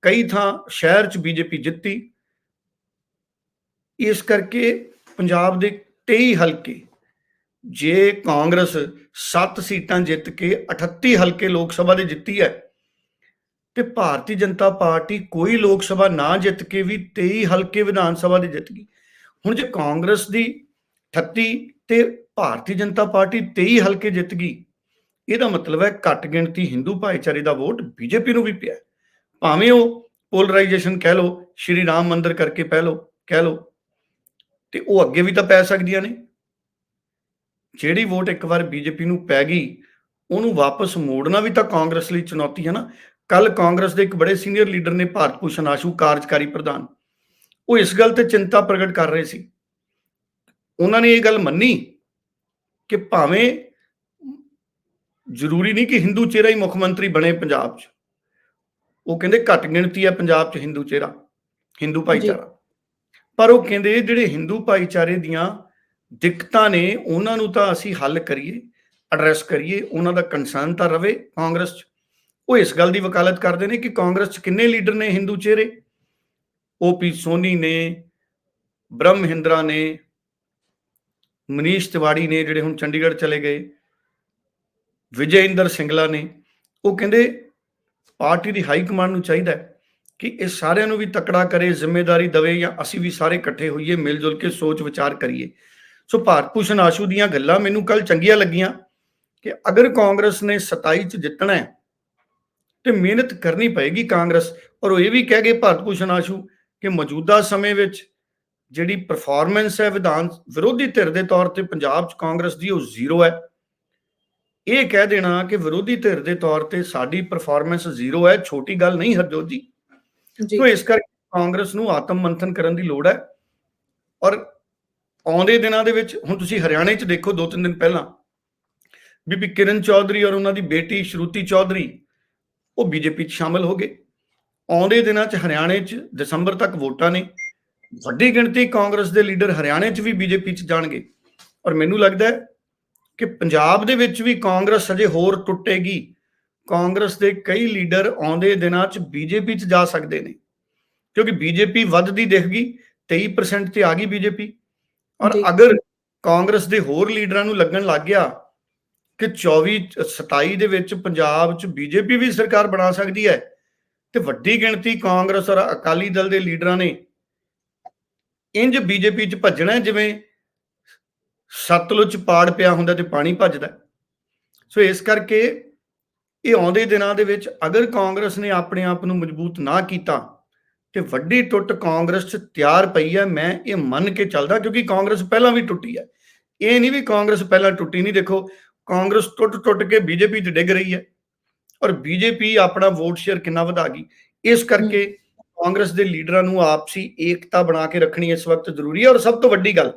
ਕਈ ਥਾਂ ਸ਼ਹਿਰ 'ਚ ਬੀਜੇਪੀ ਜਿੱਤੀ। ਇਸ ਕਰਕੇ ਪੰਜਾਬ ਦੇ 23 ਹਲਕੇ, ਜੇ ਕਾਂਗਰਸ 7 ਸੀਟਾਂ ਜਿੱਤ ਕੇ 38 ਹਲਕੇ ਲੋਕ ਸਭਾ ਦੇ ਜਿੱਤੀ ਹੈ ਤੇ ਭਾਰਤੀ ਜਨਤਾ ਪਾਰਟੀ ਕੋਈ ਲੋਕ ਸਭਾ ਨਾ ਜਿੱਤ ਕੇ ਵੀ 23 ਹਲਕੇ ਵਿਧਾਨ ਸਭਾ ਦੇ ਜਿੱਤ ਗਈ। ਹੁਣ ਜੇ ਕਾਂਗਰਸ ਦੀ 38 ਤੇ ਭਾਰਤੀ ਜਨਤਾ ਪਾਰਟੀ 23 ਹਲਕੇ ਜਿੱਤ ਗਈ, ਇਹਦਾ ਮਤਲਬ ਹੈ ਘੱਟ ਗਿਣਤੀ ਹਿੰਦੂ ਭਾਈਚਾਰੇ ਦਾ ਵੋਟ ਬੀਜੇਪੀ ਨੂੰ ਵੀ ਪਿਆ ਭਾਵੇਂ ਉਹ ਪੋਲਰਾਈਜੇਸ਼ਨ ਕਹਿ ਲਓ, ਸ਼੍ਰੀ ਰਾਮ ਮੰਦਿਰ ਕਰਕੇ ਪਹਿ ਲਓ, ਕਹਿ ਲਓ, ਤੇ ਉਹ ਅੱਗੇ ਵੀ ਤਾਂ ਪੈ ਸਕਦੀਆਂ ਨੇ। ਜਿਹੜੀ ਵੋਟ ਇੱਕ ਵਾਰ ਬੀਜੇਪੀ ਨੂੰ ਪੈ ਗਈ, ਉਹਨੂੰ ਵਾਪਸ ਮੋੜਨਾ ਵੀ ਤਾਂ ਕਾਂਗਰਸ ਲਈ ਚੁਣੌਤੀ ਹੈ ਨਾ। ਕੱਲ ਕਾਂਗਰਸ ਦੇ ਇੱਕ ਬੜੇ ਸੀਨੀਅਰ ਲੀਡਰ ਨੇ ਭਾਰਤ ਭੂਸ਼ਣ ਆਸ਼ੂ ਕਾਰਜਕਾਰੀ ਪ੍ਰਧਾਨ। ਉਹ ਇਸ ਗੱਲ ਤੇ ਚਿੰਤਾ ਪ੍ਰਗਟ ਕਰ ਰਹੇ ਸੀ। ਉਹਨਾਂ ਨੇ ਇਹ ਗੱਲ ਮੰਨੀ ਕਿ ਭਾਵੇਂ ਜ਼ਰੂਰੀ ਨਹੀਂ ਕਿ ਹਿੰਦੂ ਚਿਹਰਾ ਹੀ ਮੁੱਖ ਮੰਤਰੀ ਬਣੇ ਪੰਜਾਬ 'ਚ। ਉਹ ਕਹਿੰਦੇ ਘੱਟ ਗਿਣਤੀ ਹੈ ਪੰਜਾਬ 'ਚ ਹਿੰਦੂ ਚਿਹਰਾ ਹਿੰਦੂ ਭਾਈਚਾਰਾ। ਪਰ ਉਹ ਕਹਿੰਦੇ ਜਿਹੜੇ ਹਿੰਦੂ ਭਾਈਚਾਰੇ ਦੀਆਂ ਦਿੱਕਤਾਂ ਨੇ ਉਹਨਾਂ ਨੂੰ ਤਾਂ ਅਸੀਂ ਹੱਲ ਕਰੀਏ ਐਡਰੈਸ ਕਰੀਏ ਉਹਨਾਂ ਦਾ ਕੰਸਰਨ ਤਾਂ ਰਵੇ ਕਾਂਗਰਸ 'ਚ। ਉਹ ਇਸ ਗੱਲ ਦੀ ਵਕਾਲਤ ਕਰਦੇ ਨੇ ਕਿ ਕਾਂਗਰਸ 'ਚ ਕਿੰਨੇ ਲੀਡਰ ਨੇ ਹਿੰਦੂ ਚਿਹਰੇ? ਓਪੀ ਸੋਨੀ ਨੇ, ਬ੍ਰਹਮ ਹਿੰਦਰਾ ਨੇ, ਮਨੀਸ਼ ਤਿਵਾੜੀ ਨੇ ਜਿਹੜੇ ਹੁਣ ਚੰਡੀਗੜ੍ਹ ਚਲੇ ਗਏ, ਵਿਜੇ ਇੰਦਰ ਸਿੰਗਲਾ ਨੇ। ਉਹ ਕਹਿੰਦੇ ਪਾਰਟੀ ਦੀ ਹਾਈ ਕਮਾਂਡ ਨੂੰ ਚਾਹੀਦਾ ਹੈ ਕਿ ਇਹ ਸਾਰਿਆਂ ਨੂੰ ਵੀ ਤਕੜਾ ਕਰੇ ਜ਼ਿੰਮੇਵਾਰੀ ਦਵੇ ਜਾਂ ਅਸੀਂ ਵੀ ਸਾਰੇ ਇਕੱਠੇ ਹੋਈਏ ਮਿਲ ਜੁਲ ਕੇ ਸੋਚ ਵਿਚਾਰ ਕਰੀਏ। ਸੋ ਭਾਰਤ ਭੂਸ਼ਣ ਆਸ਼ੂ ਦੀਆਂ ਗੱਲਾਂ ਮੈਨੂੰ ਕੱਲ ਚੰਗੀਆਂ ਲੱਗੀਆਂ ਕਿ ਅਗਰ ਕਾਂਗਰਸ ਨੇ 27 ਚ ਜਿੱਤਣਾ ਹੈ ਤੇ ਮਿਹਨਤ ਕਰਨੀ ਪਏਗੀ ਕਾਂਗਰਸ। ਔਰ ਉਹ ਇਹ ਵੀ ਕਹਿ ਗਏ ਭਾਰਤ ਭੂਸ਼ਣ ਆਸ਼ੂ ਕਿ ਮੌਜੂਦਾ ਸਮੇਂ ਵਿੱਚ ਜਿਹੜੀ ਪਰਫਾਰਮੈਂਸ ਹੈ ਵਿਧਾਨ ਵਿਰੋਧੀ ਧਿਰ ਦੇ ਤੌਰ ਤੇ ਪੰਜਾਬ 'ਚ ਕਾਂਗਰਸ ਦੀ ਉਹ ਜ਼ੀਰੋ ਹੈ। ਇਹ ਕਹਿ ਦੇਣਾ ਕਿ ਵਿਰੋਧੀ ਧਿਰ ਦੇ ਤੌਰ ਤੇ ਸਾਡੀ ਪਰਫਾਰਮੈਂਸ ਜ਼ੀਰੋ ਹੈ ਛੋਟੀ ਗੱਲ ਨਹੀਂ ਹਰਜੋਤ ਜੀ। ਜੀ। ਤੋ ਇਸ ਕਰਕੇ ਕਾਂਗਰਸ ਨੂੰ ਆਤਮ ਮੰਥਨ ਕਰਨ ਦੀ ਲੋੜ ਹੈ? ਔਰ ਆਉਂਦੇ ਦਿਨਾਂ ਦੇ ਵਿੱਚ ਹੁਣ ਤੁਸੀਂ ਹਰਿਆਣੇ 'ਚ ਦੇਖੋ ਦੋ ਤਿੰਨ ਦਿਨ ਪਹਿਲਾਂ ਬੀਬੀ ਕਿਰਨ ਚੌਧਰੀ ਔਰ ਉਹਨਾਂ ਦੀ ਬੇਟੀ ਸ਼ਰੂਤੀ ਚੌਧਰੀ ਉਹ ਬੀਜੇਪੀ 'ਚ ਸ਼ਾਮਲ ਹੋ ਗਏ। ਆਉਂਦੇ ਦਿਨਾਂ 'ਚ ਹਰਿਆਣੇ 'ਚ ਦਸੰਬਰ ਤੱਕ ਵੋਟਾਂ ਨੇ। ਵੱਡੀ ਗਿਣਤੀ ਕਾਂਗਰਸ ਦੇ ਲੀਡਰ ਹਰਿਆਣੇ 'ਚ ਵੀ ਬੀਜੇਪੀ 'ਚ ਜਾਣਗੇ। ਔਰ ਮੈਨੂੰ ਲੱਗਦਾ ਹੈ ਕਿ ਪੰਜਾਬ ਦੇ ਵਿੱਚ ਵੀ ਕਾਂਗਰਸ ਅਜੇ ਹੋਰ ਟੁੱਟੇਗੀ। ਕਾਂਗਰਸ ਦੇ ਕਈ ਲੀਡਰ ਆਉਂਦੇ ਦਿਨਾਂ 'ਚ ਬੀਜੇਪੀ 'ਚ ਜਾ ਸਕਦੇ ਨੇ। ਕਿਉਂਕਿ ਬੀਜੇਪੀ ਵੱਧਦੀ ਦਿਖ ਗਈ 23% ਤੇ ਆ ਗਈ ਬੀਜੇਪੀ। ਔਰ। ਅਗਰ ਕਾਂਗਰਸ ਦੇ ਹੋਰ ਲੀਡਰਾਂ ਨੂੰ ਲੱਗਣ ਲੱਗ ਗਿਆ ਕਿ 24 27 ਦੇ ਵਿੱਚ ਪੰਜਾਬ 'ਚ ਬੀਜੇਪੀ ਵੀ ਸਰਕਾਰ ਬਣਾ ਸਕਦੀ ਹੈ। ਤੇ ਵੱਡੀ ਗਿਣਤੀ ਕਾਂਗਰਸ ਔਰ ਅਕਾਲੀ ਦਲ ਦੇ ਲੀਡਰਾਂ ਨੇ ਇੰਜ ਬੀਜੇਪੀ 'ਚ ਭੱਜਣਾ ਜਿਵੇਂ ਸਤਲੁਜ ਪਾੜ ਪਿਆ ਹੁੰਦਾ ਤੇ ਪਾਣੀ ਭੱਜਦਾ ਸੋ ਇਸ ਕਰਕੇ ਇਹ ਆਉਂਦੇ ਦਿਨਾਂ ਦੇ ਵਿੱਚ ਅਗਰ ਕਾਂਗਰਸ ਨੇ ਆਪਣੇ ਆਪ ਨੂੰ ਮਜ਼ਬੂਤ ਨਾ ਕੀਤਾ, ਤੇ ਵੱਡੀ ਟੁੱਟ ਕਾਂਗਰਸ 'ਚ ਤਿਆਰ ਪਈ ਹੈ, ਮੈਂ ਇਹ ਮੰਨ ਕੇ ਚੱਲਦਾ ਕਿਉਂਕਿ ਕਾਂਗਰਸ ਪਹਿਲਾਂ ਵੀ ਟੁੱਟੀ ਹੈ। ਇਹ ਨਹੀਂ ਵੀ ਕਾਂਗਰਸ ਪਹਿਲਾਂ ਟੁੱਟੀ ਨਹੀਂ, ਦੇਖੋ ਕਾਂਗਰਸ ਟੁੱਟ ਟੁੱਟ ਕੇ ਬੀਜੇਪੀ 'ਚ ਡਿੱਗ ਰਹੀ ਹੈ ਔਰ ਬੀਜੇਪੀ ਆਪਣਾ ਵੋਟ ਸ਼ੇਅਰ ਕਿੰਨਾ ਵਧਾ ਗਈ? ਇਸ ਕਰਕੇ ਕਾਂਗਰਸ ਦੇ ਲੀਡਰਾਂ ਨੂੰ ਆਪਸੀ ਏਕਤਾ ਬਣਾ ਕੇ ਰੱਖਣੀ ਇਸ ਵਕਤ ਜ਼ਰੂਰੀ ਹੈ ਔਰ ਸਭ ਤੋਂ ਵੱਡੀ ਗੱਲ,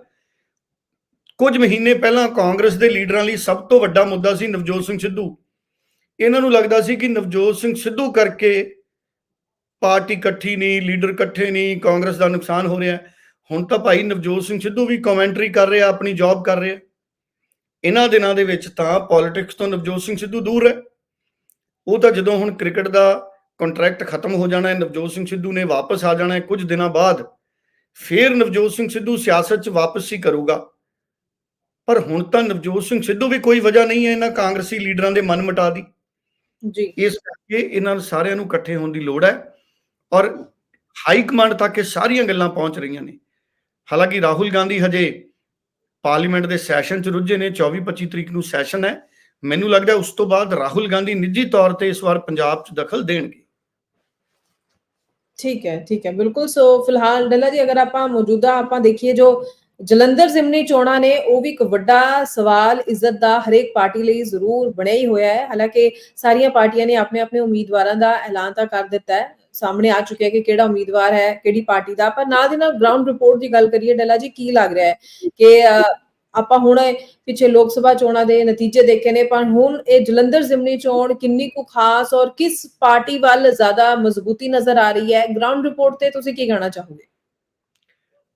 ਕੁਝ ਮਹੀਨੇ ਪਹਿਲਾਂ ਕਾਂਗਰਸ ਦੇ ਲੀਡਰਾਂ ਲਈ ਸਭ ਤੋਂ ਵੱਡਾ ਮੁੱਦਾ ਸੀ ਨਵਜੋਤ ਸਿੰਘ ਸਿੱਧੂ। ਇਹਨਾਂ ਨੂੰ ਲੱਗਦਾ ਸੀ ਕਿ ਨਵਜੋਤ ਸਿੰਘ ਸਿੱਧੂ ਕਰਕੇ ਪਾਰਟੀ ਇਕੱਠੀ ਨਹੀਂ, ਲੀਡਰ ਇਕੱਠੇ ਨਹੀਂ, ਕਾਂਗਰਸ ਦਾ ਨੁਕਸਾਨ ਹੋ ਰਿਹਾ ਹੁਣ ਤਾਂ ਭਾਈ ਨਵਜੋਤ ਸਿੰਘ ਸਿੱਧੂ ਵੀ ਕਮੈਂਟਰੀ ਕਰ ਰਿਹਾ, ਆਪਣੀ ਜੌਬ ਕਰ ਰਿਹਾ। ਇਹਨਾਂ ਦਿਨਾਂ ਦੇ ਵਿੱਚ ਤਾਂ ਪੋਲਿਟਿਕਸ ਤੋਂ ਨਵਜੋਤ ਸਿੰਘ ਸਿੱਧੂ ਦੂਰ ਹੈ। ਉਹ ਤਾਂ ਜਦੋਂ ਹੁਣ ਕ੍ਰਿਕਟ ਦਾ ਕੰਟਰੈਕਟ ਖਤਮ ਹੋ ਜਾਣਾ ਹੈ ਨਵਜੋਤ ਸਿੰਘ ਸਿੱਧੂ ਨੇ ਵਾਪਸ ਆ ਜਾਣਾ ਹੈ ਕੁਝ ਦਿਨਾਂ ਬਾਅਦ ਫਿਰ ਨਵਜੋਤ ਸਿੰਘ ਸਿੱਧੂ ਸਿਆਸਤ 'ਚ ਵਾਪਸ ਹੀ ਕਰੂਗਾ। ਪਰ ਹੁਣ ਤਾਂ ਨਵਜੋਤ ਸਿੰਘ ਸਿੱਧੂ ਵੀ ਕੋਈ ਵਜ੍ਹਾ ਨਹੀਂ ਹੈ ਇਹਨਾਂ ਕਾਂਗਰਸੀ ਲੀਡਰਾਂ ਦੇ ਮਨ ਮਟਾ ਦੀ। ਜੀ। ਇਸ ਕਰਕੇ ਇਹਨਾਂ ਸਾਰਿਆਂ ਨੂੰ ਇਕੱਠੇ ਹੋਣ ਦੀ ਲੋੜ ਹੈ ਔਰ ਹਾਈ ਕਮਾਂਡ ਤੱਕ ਇਹ ਸਾਰੀਆਂ ਗੱਲਾਂ ਪਹੁੰਚ ਰਹੀਆਂ ਨੇ। ਹਾਲਾਂਕਿ ਰਾਹੁਲ ਗਾਂਧੀ ਹਜੇ ਪਾਰਲੀਮੈਂਟ ਦੇ ਸੈਸ਼ਨ 'ਚ ਰੁੱਝੇ ਨੇ 24-25 ਤਰੀਕ ਨੂੰ ਸੈਸ਼ਨ ਹੈ। ਮੈਨੂੰ ਲੱਗਦਾ ਉਸ ਤੋਂ ਬਾਅਦ ਰਾਹੁਲ ਗਾਂਧੀ ਨਿੱਜੀ ਤੌਰ ਤੇ ਇਸ ਵਾਰ ਪੰਜਾਬ 'ਚ ਦਖਲ ਦੇਣਗੇ। ਠੀਕ ਹੈ ਠੀਕ ਹੈ, ਬਿਲਕੁਲ। ਸੋ ਫਿਲਹਾਲ ਡੱਲਾ ਜੀ, ਅਗਰ ਆਪਾਂ ਮੌਜੂਦਾ ਆਪਾਂ ਦੇਖੀਏ ਜੋ ਜਲੰਧਰ ਜ਼ਿਮਨੀ ਚੋਣਾਂ ਨੇ, ਉਹ ਵੀ ਇੱਕ ਵੱਡਾ ਸਵਾਲ ਇੱਜ਼ਤ ਦਾ ਹਰੇਕ ਪਾਰਟੀ ਲਈ ਜ਼ਰੂਰ ਬਣਿਆ ਹੀ ਹੋਇਆ ਹੈ। ਹਾਲਾਂਕਿ ਸਾਰੀਆਂ ਪਾਰਟੀਆਂ ਨੇ ਆਪਣੇ ਆਪਣੇ ਉਮੀਦਵਾਰਾਂ ਦਾ ਐਲਾਨ ਤਾਂ ਕਰ ਦਿੱਤਾ ਹੈ। ਸਾਹਮਣੇ ਆ ਚੁੱਕਿਆ ਕਿ ਕਿਹੜਾ ਉਮੀਦਵਾਰ ਹੈ, ਕਿਹੜੀ ਪਾਰਟੀ ਦਾ। ਪਰ ਨਾਲ ਦੀ ਨਾਲ ਗਰਾਊਂਡ ਰਿਪੋਰਟ ਦੀ ਗੱਲ ਕਰੀਏ, ਡੱਲਾ ਜੀ, ਕੀ ਲੱਗ ਰਿਹਾ ਹੈ? ਕਿ ਆਪਾਂ ਹੁਣ ਪਿੱਛੇ ਲੋਕ ਸਭਾ ਚੋਣਾਂ ਦੇ ਨਤੀਜੇ ਦੇਖੇ ਨੇ, ਪਰ ਹੁਣ ਇਹ ਜਲੰਧਰ ਜ਼ਿਮਨੀ ਚੋਣ ਕਿੰਨੀ ਕੁ ਖਾਸ ਔਰ ਕਿਸ ਪਾਰਟੀ ਵੱਲ ਜ਼ਿਆਦਾ ਮਜ਼ਬੂਤੀ ਨਜ਼ਰ ਆ ਰਹੀ ਹੈ? ਗਰਾਊਂਡ ਰਿਪੋਰਟ ਤੇ ਤੁਸੀਂ ਕੀ ਕਹਿਣਾ ਚਾਹੋਗੇ?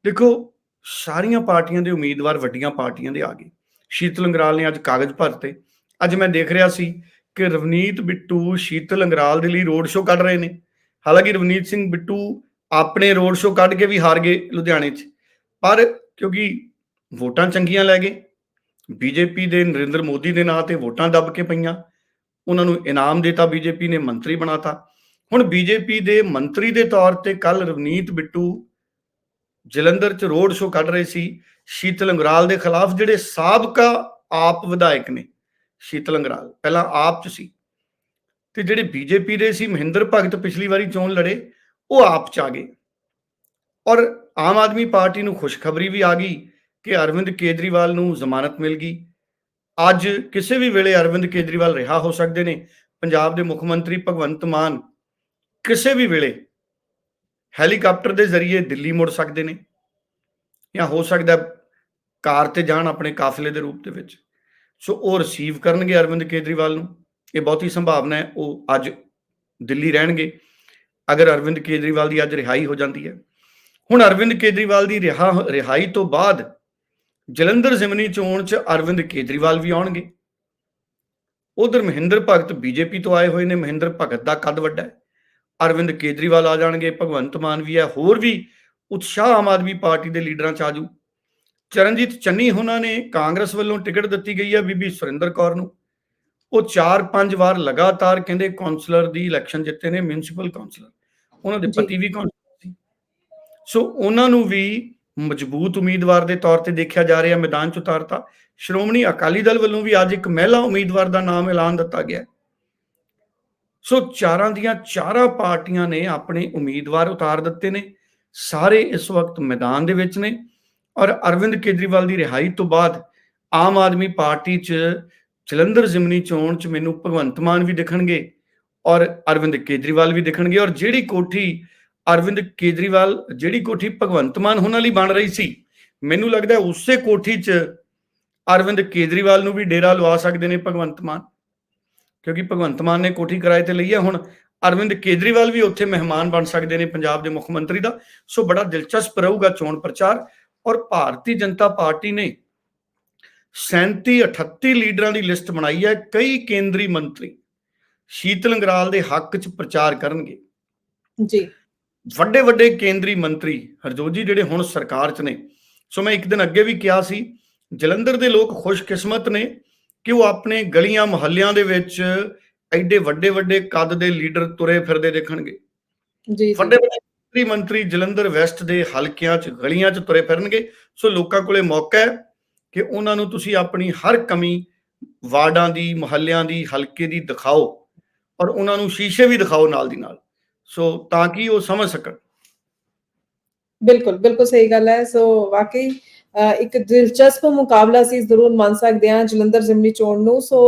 ਦੇਖੋ, ਸਾਰੀਆਂ ਪਾਰਟੀਆਂ ਦੇ ਉਮੀਦਵਾਰ ਵੱਡੀਆਂ ਪਾਰਟੀਆਂ ਦੇ ਆ ਗਏ। ਸ਼ੀਤਲ ਅੰਗਰਾਲ ਨੇ ਅੱਜ ਕਾਗਜ਼ ਭਰਤੇ। ਅੱਜ ਮੈਂ ਦੇਖ ਰਿਹਾ ਸੀ ਕਿ ਰਵਨੀਤ ਬਿੱਟੂ ਸ਼ੀਤਲ ਅੰਗਰਾਲ ਦੇ ਲਈ ਰੋਡ ਸ਼ੋਅ ਕੱਢ ਰਹੇ ਨੇ। ਹਾਲਾਂਕਿ ਰਵਨੀਤ ਸਿੰਘ ਬਿੱਟੂ ਆਪਣੇ ਰੋਡ ਸ਼ੋਅ ਕੱਢ ਕੇ ਵੀ ਹਾਰ ਗਏ ਲੁਧਿਆਣੇ 'ਚ। ਪਰ ਕਿਉਂਕਿ ਵੋਟਾਂ ਚੰਗੀਆਂ ਲੈ ਗਏ, ਬੀਜੇਪੀ ਦੇ ਨਰਿੰਦਰ ਮੋਦੀ ਦੇ ਨਾਂ ਤੇ ਵੋਟਾਂ ਦੱਬ ਕੇ ਪਈਆਂ, ਉਹਨਾਂ ਨੂੰ ਇਨਾਮ ਦਿੱਤਾ ਬੀਜੇਪੀ ਨੇ, ਮੰਤਰੀ ਬਣਾਤਾ। ਹੁਣ ਬੀਜੇਪੀ ਦੇ ਮੰਤਰੀ ਦੇ ਤੌਰ ਤੇ ਕੱਲ ਰਵਨੀਤ ਬਿੱਟੂ ਜਲੰਧਰ 'ਚ ਰੋਡ ਸ਼ੋਅ ਕੱਢ ਰਹੇ ਸੀ, ਸ਼ੀਤਲ ਅੰਗਰਾਲ ਦੇ ਖਿਲਾਫ, ਜਿਹੜੇ ਸਾਬਕਾ ਆਪ ਵਿਧਾਇਕ ਨੇ, ਸ਼ੀਤਲ ਅੰਗਰਾਲ, ਪਹਿਲਾਂ ਆਪ 'ਚ ਸੀ। ਤੇ ਜਿਹੜੇ ਬੀਜੇਪੀ ਦੇ ਸੀ, ਮਹਿੰਦਰ ਭਗਤ ਪਿਛਲੀ ਵਾਰੀ ਚੋਣ ਲੜੇ, ਉਹ ਆਪ 'ਚ ਆ ਗਏ। ਔਰ ਆਮ ਆਦਮੀ ਪਾਰਟੀ ਨੂੰ ਖੁਸ਼ਖਬਰੀ ਵੀ ਆ ਗਈ ਕਿ ਅਰਵਿੰਦ ਕੇਜਰੀਵਾਲ ਨੂੰ ਜ਼ਮਾਨਤ ਮਿਲ ਗਈ। ਅੱਜ ਕਿਸੇ ਵੀ ਵੇਲੇ ਅਰਵਿੰਦ ਕੇਜਰੀਵਾਲ ਰਿਹਾ ਹੋ ਸਕਦੇ ਨੇ। ਪੰਜਾਬ ਦੇ ਮੁੱਖ ਮੰਤਰੀ ਭਗਵੰਤ ਮਾਨ ਕਿਸੇ ਵੀ ਵੇਲੇ ਹੈਲੀਕਾਪਟਰ ਦੇ ਜ਼ਰੀਏ ਦਿੱਲੀ ਮੁੜ ਸਕਦੇ ਨੇ ਜਾਂ ਹੋ ਸਕਦਾ ਕਾਰ ਤੇ ਜਾਣ ਆਪਣੇ ਕਾਫਲੇ ਦੇ ਰੂਪ ਦੇ ਵਿੱਚ। ਸੋ ਉਹ ਰਿਸੀਵ ਕਰਨਗੇ ਅਰਵਿੰਦ ਕੇਜਰੀਵਾਲ ਨੂੰ। ਇਹ ਬਹੁਤੀ ਸੰਭਾਵਨਾ ਹੈ, ਉਹ ਅੱਜ ਦਿੱਲੀ ਰਹਿਣਗੇ। ਅਗਰ ਅਰਵਿੰਦ ਕੇਜਰੀਵਾਲ ਦੀ ਅੱਜ ਰਿਹਾਈ ਹੋ ਜਾਂਦੀ ਹੈ। ਹੁਣ ਅਰਵਿੰਦ ਕੇਜਰੀਵਾਲ ਦੀ ਰਿਹਾ, ਰਿਹਾਈ ਤੋਂ ਬਾਅਦ ਜਲੰਧਰ ਜ਼ਿਮਨੀ ਚੋਣ 'ਚ ਅਰਵਿੰਦ ਕੇਜਰੀਵਾਲ ਵੀ ਆਉਣਗੇ। ਉਧਰ ਮਹਿੰਦਰ ਭਗਤ ਬੀਜੇਪੀ ਤੋਂ ਆਏ ਹੋਏ ਨੇ, ਮਹਿੰਦਰ ਭਗਤ ਦਾ ਕੱਦ ਵੱਡਾ ਹੈ। ਅਰਵਿੰਦ ਕੇਜਰੀਵਾਲ ਆ ਜਾਣਗੇ, ਭਗਵੰਤ ਮਾਨ ਵੀ ਹੈ, ਹੋਰ ਵੀ ਉਤਸ਼ਾਹ ਆਮ ਆਦਮੀ ਪਾਰਟੀ ਦੇ ਲੀਡਰਾਂ ਚ ਆਜੂ ਚਰਨਜੀਤ ਚੰਨੀ ਉਹਨਾਂ ਨੇ ਕਾਂਗਰਸ ਵੱਲੋਂ ਟਿਕਟ ਦਿੱਤੀ ਗਈ ਹੈ ਬੀਬੀ ਸੁਰਿੰਦਰ ਕੌਰ ਨੂੰ। ਉਹ 4-5 ਵਾਰ ਲਗਾਤਾਰ ਕਹਿੰਦੇ ਕਾਉਂਸਲਰ ਦੀ ਇਲੈਕਸ਼ਨ ਜਿੱਤੇ ਨੇ ਮਿਊਨਿਸਪਲ ਕਾਉਂਸਲਰ ਉਹਨਾਂ ਦੇ। ਪਤੀ ਵੀ ਕਾਉਂਸਲਰ ਸੀ ਸੋ ਉਹਨਾਂ ਨੂੰ ਵੀ ਮਜ਼ਬੂਤ ਉਮੀਦਵਾਰ ਦੇ ਤੌਰ ਤੇ ਦੇਖਿਆ ਜਾ ਰਿਹਾ ਮੈਦਾਨ ਚ ਉਤਾਰਤਾ ਸ਼੍ਰੋਮਣੀ ਅਕਾਲੀ ਦਲ ਵੱਲੋਂ ਵੀ ਅੱਜ ਇੱਕ ਮਹਿਲਾ ਉਮੀਦਵਾਰ ਦਾ ਨਾਮ ਐਲਾਨ ਦਿੱਤਾ ਗਿਆ। ਸੋ ਚਾਰਾਂ ਦੀਆਂ ਚਾਰਾਂ ਪਾਰਟੀਆਂ ਨੇ ਆਪਣੇ ਉਮੀਦਵਾਰ ਉਤਾਰ ਦਿੱਤੇ ਨੇ ਸਾਰੇ ਇਸ ਵਕਤ ਮੈਦਾਨ ਦੇ ਵਿੱਚ ਨੇ ਔਰ ਅਰਵਿੰਦ ਕੇਜਰੀਵਾਲ ਦੀ ਰਿਹਾਈ ਤੋਂ ਬਾਅਦ ਆਮ ਆਦਮੀ ਪਾਰਟੀ 'ਚ ਜਲੰਧਰ ਜ਼ਿਮਨੀ ਚੋਣ 'ਚ ਮੈਨੂੰ ਭਗਵੰਤ ਮਾਨ ਵੀ ਦਿਖਣਗੇ ਔਰ ਅਰਵਿੰਦ ਕੇਜਰੀਵਾਲ ਵੀ ਦਿਖਣਗੇ ਔਰ ਜਿਹੜੀ ਕੋਠੀ ਅਰਵਿੰਦ ਕੇਜਰੀਵਾਲ, ਜਿਹੜੀ ਕੋਠੀ ਭਗਵੰਤ ਮਾਨ ਉਹਨਾਂ ਲਈ ਬਣ ਰਹੀ ਸੀ, ਮੈਨੂੰ ਲੱਗਦਾ ਉਸੇ ਕੋਠੀ 'ਚ ਅਰਵਿੰਦ ਕੇਜਰੀਵਾਲ ਨੂੰ ਵੀ ਡੇਰਾ ਲਵਾ ਸਕਦੇ ਨੇ ਭਗਵੰਤ ਮਾਨ, ਕਿਉਂਕਿ ਭਗਵੰਤ ਮਾਨ ਨੇ ਕੋਠੀ ਕਿਰਾਏ ਤੇ ਲਈ ਹੈ, ਹੁਣ ਅਰਵਿੰਦ ਕੇਜਰੀਵਾਲ ਵੀ ਉੱਥੇ ਮਹਿਮਾਨ ਬਣ ਸਕਦੇ ਨੇ ਪੰਜਾਬ ਦੇ ਮੁੱਖ ਮੰਤਰੀ ਦਾ, ਸੋ ਬੜਾ ਦਿਲਚਸਪ ਰਹੂਗਾ ਚੋਣ ਪ੍ਰਚਾਰ ਔਰ ਭਾਰਤੀ ਜਨਤਾ ਪਾਰਟੀ ਨੇ 37 38 ਲੀਡਰਾਂ ਦੀ ਲਿਸਟ ਬਣਾਈ ਹੈ ਕਈ ਕੇਂਦਰੀ ਮੰਤਰੀ ਸ਼ੀਤਲ ਅੰਗਰਾਲ ਦੇ ਹੱਕ 'ਚ ਪ੍ਰਚਾਰ ਕਰਨਗੇ। ਜੀ। ਵੱਡੇ ਵੱਡੇ ਕੇਂਦਰੀ ਮੰਤਰੀ ਹਰਜੋਤ ਜੀ ਜਿਹੜੇ ਹੁਣ ਸਰਕਾਰ 'ਚ ਨੇ ਸੋ ਮੈਂ ਇੱਕ ਦਿਨ ਅੱਗੇ ਵੀ ਕਿਹਾ ਸੀ ਜਲੰਧਰ ਦੇ ਲੋਕ ਖੁਸ਼ਕਿਸਮਤ ਨੇ ਕਿ ਉਹ ਆਪਣੇ ਗਲੀਆਂ ਮੁਹੱਲਿਆਂ ਦੇ ਵਿੱਚ ਐਡੇ ਵੱਡੇ ਵੱਡੇ ਕੱਦ ਦੇ ਲੀਡਰ ਤੁਰੇ ਫਿਰਦੇ ਦੇਖਣਗੇ। ਜੀ ਜੀ। ਵੱਡੇ ਵੱਡੇ ਕੇਂਦਰੀ ਮੰਤਰੀ ਜਲੰਧਰ ਵੈਸਟ ਦੇ ਹਲਕਿਆਂ 'ਚ ਗਲੀਆਂ 'ਚ ਤੁਰੇ ਫਿਰਨਗੇ ਸੋ ਲੋਕਾਂ ਕੋਲੇ ਮੌਕਾ ਹੈ ਕਿ ਉਹਨਾਂ ਨੂੰ ਤੁਸੀਂ ਆਪਣੀ ਹਰ ਕਮੀ ਵਾਰਡਾਂ ਦੀ, ਮੁਹੱਲਿਆਂ ਦੀ, ਹਲਕੇ ਦੀ ਦਿਖਾਓ ਔਰ ਉਹਨਾਂ ਨੂੰ ਸ਼ੀਸ਼ੇ ਵੀ ਦਿਖਾਓ ਨਾਲ ਦੀ ਨਾਲ। ਸੋ ਤਾਂ ਕਿ ਉਹ ਸਮਝ ਸਕਣ। ਬਿਲਕੁਲ ਬਿਲਕੁਲ ਸਹੀ ਗੱਲ ਹੈ। ਸੋ ਵਾਕਈ ਇੱਕ ਦਿਲਚਸਪ ਮੁਕਾਬਲਾ ਸੀ ਜ਼ਰੂਰ ਮੰਨ ਸਕਦੇ ਹਾਂ ਜਲੰਧਰ ਜ਼ਿਮਨੀ ਚੋਣ ਨੂੰ। ਸੋ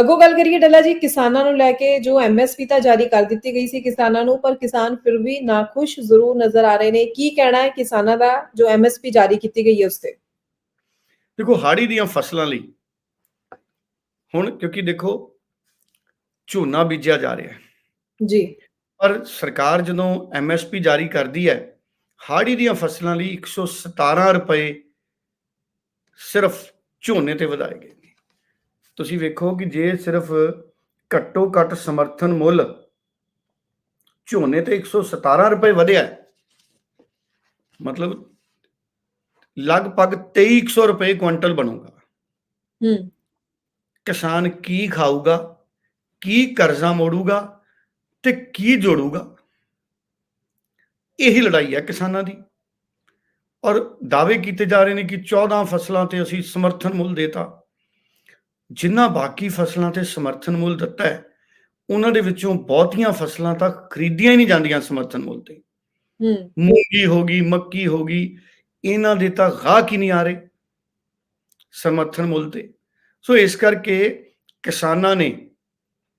ਅੱਗੋਂ ਗੱਲ ਕਰੀਏ ਡੱਲਾ ਜੀ, ਕਿਸਾਨਾਂ ਨੂੰ ਲੈ ਕੇ ਜੋ ਐਮਐਸਪੀ ਤਾਂ ਜਾਰੀ ਕਰ ਦਿੱਤੀ ਗਈ ਸੀ ਕਿਸਾਨਾਂ ਨੂੰ, ਪਰ ਕਿਸਾਨ ਫਿਰ ਵੀ ਨਾਖੁਸ਼ ਜ਼ਰੂਰ ਨਜ਼ਰ ਆ ਰਹੇ ਨੇ। ਕੀ ਕਹਿਣਾ ਹੈ ਕਿਸਾਨਾਂ ਦਾ ਜੋ ਐਮਐਸਪੀ ਜਾਰੀ ਕੀਤੀ ਗਈ ਹੈ ਉਸ ਤੇ? ਦੇਖੋ ਹਾੜੀ ਦੀਆਂ ਫਸਲਾਂ ਲਈ ਹੁਣ ਕਿਉਂਕਿ ਦੇਖੋ ਝੋਨਾ ਬੀਜਿਆ ਜਾ ਰਿਹਾ ਹੈ। ਜੀ। ਪਰ ਸਰਕਾਰ ਜਦੋਂ ਐਮਐਸਪੀ ਜਾਰੀ ਕਰਦੀ ਹੈ ਹਾੜੀ ਦੀਆਂ ਫਸਲਾਂ ਲਈ 117 ਰੁਪਏ ਸਿਰਫ ਝੋਨੇ ਤੇ ਵਧਾਏ ਗਏ ਨੇ। ਤੁਸੀਂ ਵੇਖੋ ਕਿ ਜੇ ਸਿਰਫ ਘੱਟੋ ਘੱਟ ਸਮਰਥਨ ਮੁੱਲ ਝੋਨੇ ਤੇ 117 ਰੁਪਏ ਵਧਿਆ ਮਤਲਬ ਲਗਭਗ 2300 ਰੁਪਏ ਕੁਇੰਟਲ ਬਣੂਗਾ। ਹੂੰ। ਕਿਸਾਨ ਕੀ ਖਾਊਗਾ ਕੀ ਕਰਜ਼ਾ ਮੋੜੂਗਾ ਤੇ ਕੀ ਜੋੜੂਗਾ? ਇਹੀ ਲੜਾਈ ਹੈ ਕਿਸਾਨਾਂ ਦੀ। ਔਰ ਦਾਅਵੇ ਕੀਤੇ ਜਾ ਰਹੇ ਨੇ ਕਿ 14 ਫਸਲਾਂ ਤੇ ਅਸੀਂ ਸਮਰਥਨ ਮੁੱਲ ਦੇਤਾ। ਜਿਨ੍ਹਾਂ ਬਾਕੀ ਫਸਲਾਂ ਤੇ ਸਮਰਥਨ ਮੁੱਲ ਦਿੱਤਾ ਹੈ ਉਹਨਾਂ ਦੇ ਵਿੱਚੋਂ ਬਹੁਤੀਆਂ ਫਸਲਾਂ ਤਾਂ ਖਰੀਦੀਆਂ ਹੀ ਨਹੀਂ ਜਾਂਦੀਆਂ ਸਮਰਥਨ ਮੁੱਲ ਤੇ। ਹੂੰ। ਮੂੰਗੀ ਹੋ ਗਈ ਮੱਕੀ ਹੋ ਗਈ ਇਹਨਾਂ ਦੇ ਤਾਂ ਗਾਹਕ ਹੀ ਨਹੀਂ ਆ ਰਹੇ ਸਮਰਥਨ ਮੁੱਲ ਤੇ। ਸੋ ਇਸ ਕਰਕੇ ਕਿਸਾਨਾਂ ਨੇ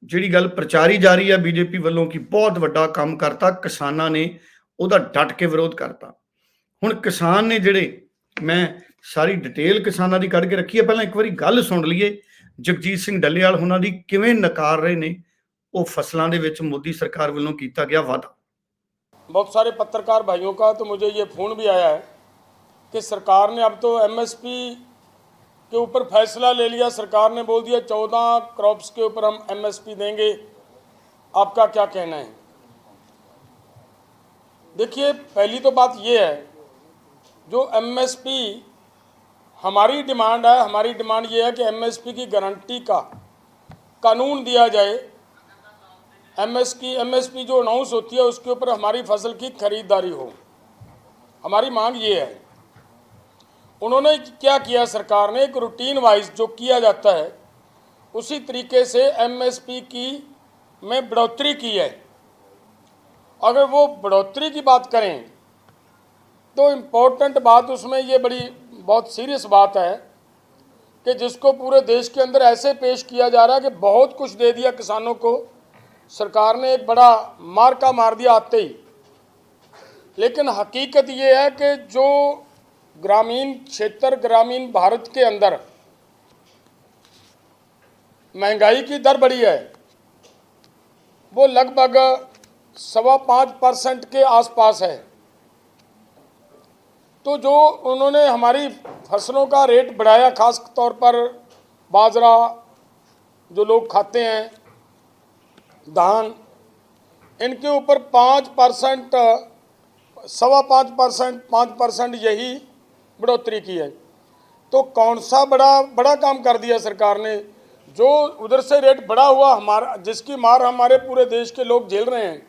ਜਿਹੜੀ ਗੱਲ ਪ੍ਰਚਾਰੀ ਜਾ ਰਹੀ ਹੈ ਬੀਜੇਪੀ ਵੱਲੋਂ ਕਿ ਬਹੁਤ ਵੱਡਾ ਕੰਮ ਕਰਤਾ, ਕਿਸਾਨਾਂ ਨੇ ਉਹਦਾ ਡਟ ਕੇ ਵਿਰੋਧ ਕਰਤਾ। ਹੁਣ ਕਿਸਾਨ ਨੇ ਜਿਹੜੇ, ਮੈਂ ਸਾਰੀ ਡਿਟੇਲ ਕਿਸਾਨਾਂ ਦੀ ਕੱਢ ਕੇ ਰੱਖੀ ਹੈ ਪਹਿਲਾਂ ਇੱਕ ਵਾਰੀ ਗੱਲ ਸੁਣ ਲਈਏ। ਜਗਜੀਤ ਸਿੰਘ ਡੱਲੇਵਾਲ ਉਹਨਾਂ ਦੀ ਕਿਵੇਂ ਨਕਾਰ ਰਹੇ ਨੇ, ਉਹ ਫਸਲਾਂ ਦੇ ਵਿੱਚ ਮੋਦੀ ਸਰਕਾਰ ਵੱਲੋਂ ਕੀਤਾ ਗਿਆ ਵਾਅਦਾ। ਬਹੁਤ ਸਾਰੇ ਪੱਤਰਕਾਰ ਭਾਈਓ ਕਾ, ਤੋਂ ਮੁਝੇ ਇਹ ਫੋਨ ਵੀ ਆਇਆ ਹੈ कि सरकार ने अब तो एमएसपी के ऊपर फैसला ले लिया। सरकार ने बोल दिया, चौदह क्रॉप्स के ऊपर हम एमएसपी देंगे। आपका क्या कहना है? देखिए, पहली तो बात ये है, जो एमएसपी हमारी डिमांड है, हमारी डिमांड ये है कि एमएसपी की गारंटी का कानून दिया जाए। एमएस की एमएसपी जो अनाउंस होती है, उसके ऊपर हमारी फ़सल की खरीदारी हो। हमारी मांग ये है उन्होंने क्या किया? सरकार ने एक रूटीन वाइज जो किया जाता है, उसी तरीके से एमएसपी की में बढ़ोतरी की है। अगर वो बढ़ोतरी की बात करें तो इम्पोर्टेंट बात उसमें ये बड़ी, बहुत सीरियस बात है कि जिसको पूरे देश के अंदर ऐसे पेश किया जा रहा है कि बहुत कुछ दे दिया किसानों को, सरकार ने एक बड़ा मार का मार दिया आते ही। लेकिन हकीकत ये है कि जो ग्रामीण क्षेत्र, ग्रामीण भारत के अंदर महँगाई की दर बढ़ी है। वो लगभग सवा पाँच परसेंट के आसपास है। तो जो उन्होंने हमारी फ़सलों का रेट बढ़ाया, खास तौर पर बाजरा, जो लोग खाते हैं, धान, इनके ऊपर पाँच परसेंट, सवा पाँच परसेंट पाँच परसेंट यही बढ़ोतरी की है। तो कौन सा बड़ा बड़ा काम कर दिया सरकार ने? जो उधर से रेट बढ़ा हुआ हमारा, जिसकी मार हमारे पूरे देश के लोग झेल रहे हैं,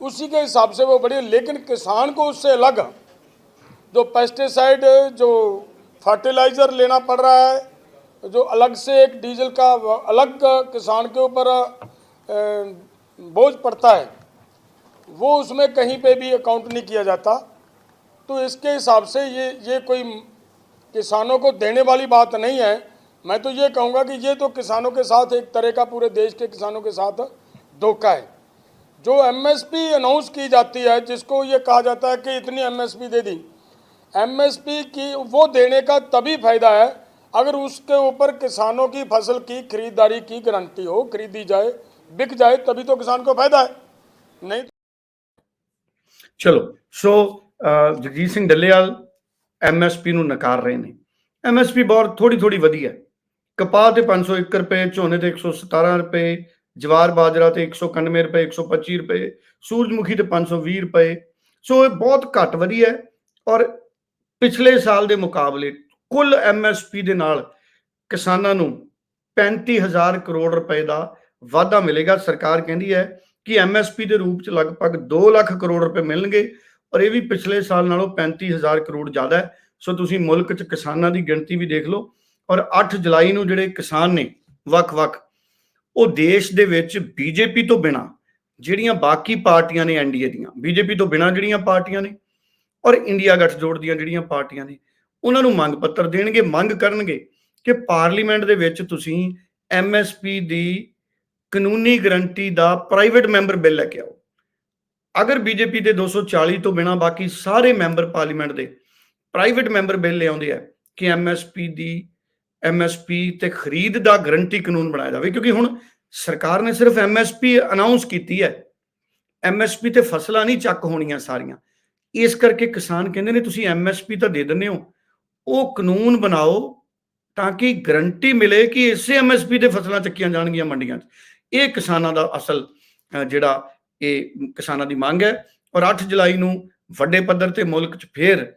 उसी के हिसाब से वो बढ़ी। लेकिन किसान को उससे अलग, जो पेस्टिसाइड जो फर्टिलाइज़र लेना पड़ रहा है, जो अलग से एक डीजल का, अलग किसान के ऊपर बोझ पड़ता है, वो उसमें कहीं पे भी अकाउंट नहीं किया जाता। तो इसके हिसाब से ये ये कोई किसानों को देने वाली बात नहीं है। मैं तो ये कहूँगा कि ये तो किसानों के साथ एक तरह का पूरे देश के किसानों के साथ धोखा है। जो एमएसपी अनाउंस की जाती है जिसको ये कहा जाता है कि इतनी एमएसपी दे दी एमएसपी की वो देने का तभी फ़ायदा है अगर उसके ऊपर किसानों की फ़सल की खरीदारी की गारंटी हो खरीदी जाए बिक जाए तभी तो किसान को फ़ायदा है। नहीं तो- चलो so so, Jagjit Singh Dallewal MSP ਨੂੰ ਨਕਾਰ ਰਹੇ ਨੇ। ਐਮਐਸਪੀ ਬਹੁਤ ਥੋੜੀ ਥੋੜੀ ਵਧੀ ਹੈ। ਕਪਾਹ ਤੇ 501 ਰੁਪਏ, ਝੋਨੇ ਤੇ 117 ਰੁਪਏ ਜਵਾਰ ਬਾਜਰਾ ਤੇ 191 ਰੁਪਏ 125 ਰੁਪਏ, ਸੂਰਜਮੁਖੀ ਤੇ 520 ਰੁਪਏ। ਸੋ ਇਹ ਬਹੁਤ ਘੱਟ ਵਧੀ ਹੈ ਔਰ ਪਿਛਲੇ ਸਾਲ ਦੇ ਮੁਕਾਬਲੇ ਕੁੱਲ ਐਮਐਸਪੀ ਦੇ ਨਾਲ ਕਿਸਾਨਾਂ ਨੂੰ 35000 ਕਰੋੜ ਰੁਪਏ ਦਾ ਵਾਧਾ ਮਿਲੇਗਾ। ਸਰਕਾਰ ਕਹਿੰਦੀ ਹੈ ਕਿ ਐਮਐਸਪੀ ਦੇ ਰੂਪ ਚ ਲਗਭਗ 2 ਲੱਖ ਕਰੋੜ ਰੁਪਏ ਮਿਲਣਗੇ। ਔਰ ਇਹ ਵੀ ਪਿਛਲੇ ਸਾਲ ਨਾਲੋਂ 35000 ਕਰੋੜ ਜ਼ਿਆਦਾ ਹੈ। ਸੋ ਤੁਸੀਂ ਮੁਲਕ ਚ ਕਿਸਾਨਾਂ ਦੀ ਗਿਣਤੀ ਵੀ ਦੇਖ ਲਓ। ਔਰ 8 ਜੁਲਾਈ ਨੂੰ ਜਿਹੜੇ ਕਿਸਾਨ ਨੇ ਵੱਖ-ਵੱਖ, ਉਹ ਦੇਸ਼ ਦੇ ਵਿੱਚ ਬੀਜੇਪੀ ਤੋਂ ਬਿਨਾ ਜਿਹੜੀਆਂ ਬਾਕੀ ਪਾਰਟੀਆਂ ਨੇ ਐਨਡੀਏ ਦੀਆਂ ਬੀਜੇਪੀ ਤੋਂ ਬਿਨਾ ਜਿਹੜੀਆਂ ਪਾਰਟੀਆਂ ਨੇ ਔਰ ਇੰਡੀਆ ਗੱਠਜੋੜ ਦੀਆਂ ਜਿਹੜੀਆਂ ਪਾਰਟੀਆਂ ਨੇ, ਉਹਨਾਂ ਨੂੰ ਮੰਗ ਪੱਤਰ ਦੇਣਗੇ, ਮੰਗ ਕਰਨਗੇ ਕਿ ਪਾਰਲੀਮੈਂਟ ਦੇ ਵਿੱਚ ਤੁਸੀਂ ਐਮਐਸਪੀ ਦੀ ਕਾਨੂੰਨੀ ਗਰੰਟੀ ਦਾ ਪ੍ਰਾਈਵੇਟ ਮੈਂਬਰ ਬਿੱਲ ਲੈ ਕੇ ਆਓ। ਅਗਰ ਬੀਜੇਪੀ ਦੇ 240 ਤੋਂ ਬਿਨਾ ਬਾਕੀ ਸਾਰੇ ਮੈਂਬਰ ਪਾਰਲੀਮੈਂਟ ਦੇ ਪ੍ਰਾਈਵੇਟ ਮੈਂਬਰ ਬਿੱਲ ਲਿਆਉਂਦੇ ਆ ਕਿ ਐਮਐਸਪੀ ਦੀ ਐਮਐਸਪੀ ਤੇ ਖਰੀਦ ਦਾ ਗਰੰਟੀ ਕਾਨੂੰਨ ਬਣਾਇਆ ਜਾਵੇ, ਕਿਉਂਕਿ ਹੁਣ ਸਰਕਾਰ ਨੇ ਸਿਰਫ ਐਮਐਸਪੀ ਅਨਾਉਂਸ ਕੀਤੀ ਹੈ। ਐਮਐਸਪੀ ਤੇ ਫਸਲਾਂ ਨਹੀਂ ਚੱਕ ਹੋਣੀਆਂ ਸਾਰੀਆਂ। ਇਸ ਕਰਕੇ ਕਿਸਾਨ ਕਹਿੰਦੇ ਨੇ, ਤੁਸੀਂ ਐਮਐਸਪੀ ਤਾਂ ਦੇ ਦਿੰਦੇ ਹੋ। ਉਹ ਕਾਨੂੰਨ ਬਣਾਓ ਤਾਂ ਕਿ ਗਰੰਟੀ ਮਿਲੇ ਕਿ ਇਸੇ ਐਮਐਸਪੀ ਤੇ ਫਸਲਾਂ ਚੱਕੀਆਂ ਜਾਣਗੀਆਂ ਮੰਡੀਆਂ 'ਚ। ਇਹ ਕਿਸਾਨਾਂ ਦਾ ਅਸਲ ਜਿਹੜਾ ਇਹ ਕਿਸਾਨਾਂ ਦੀ ਮੰਗ ਹੈ ਔਰ 8 ਜੁਲਾਈ ਨੂੰ ਵੱਡੇ ਪੱਧਰ ਤੇ ਮੁਲਕ 'ਚ ਫੇਰ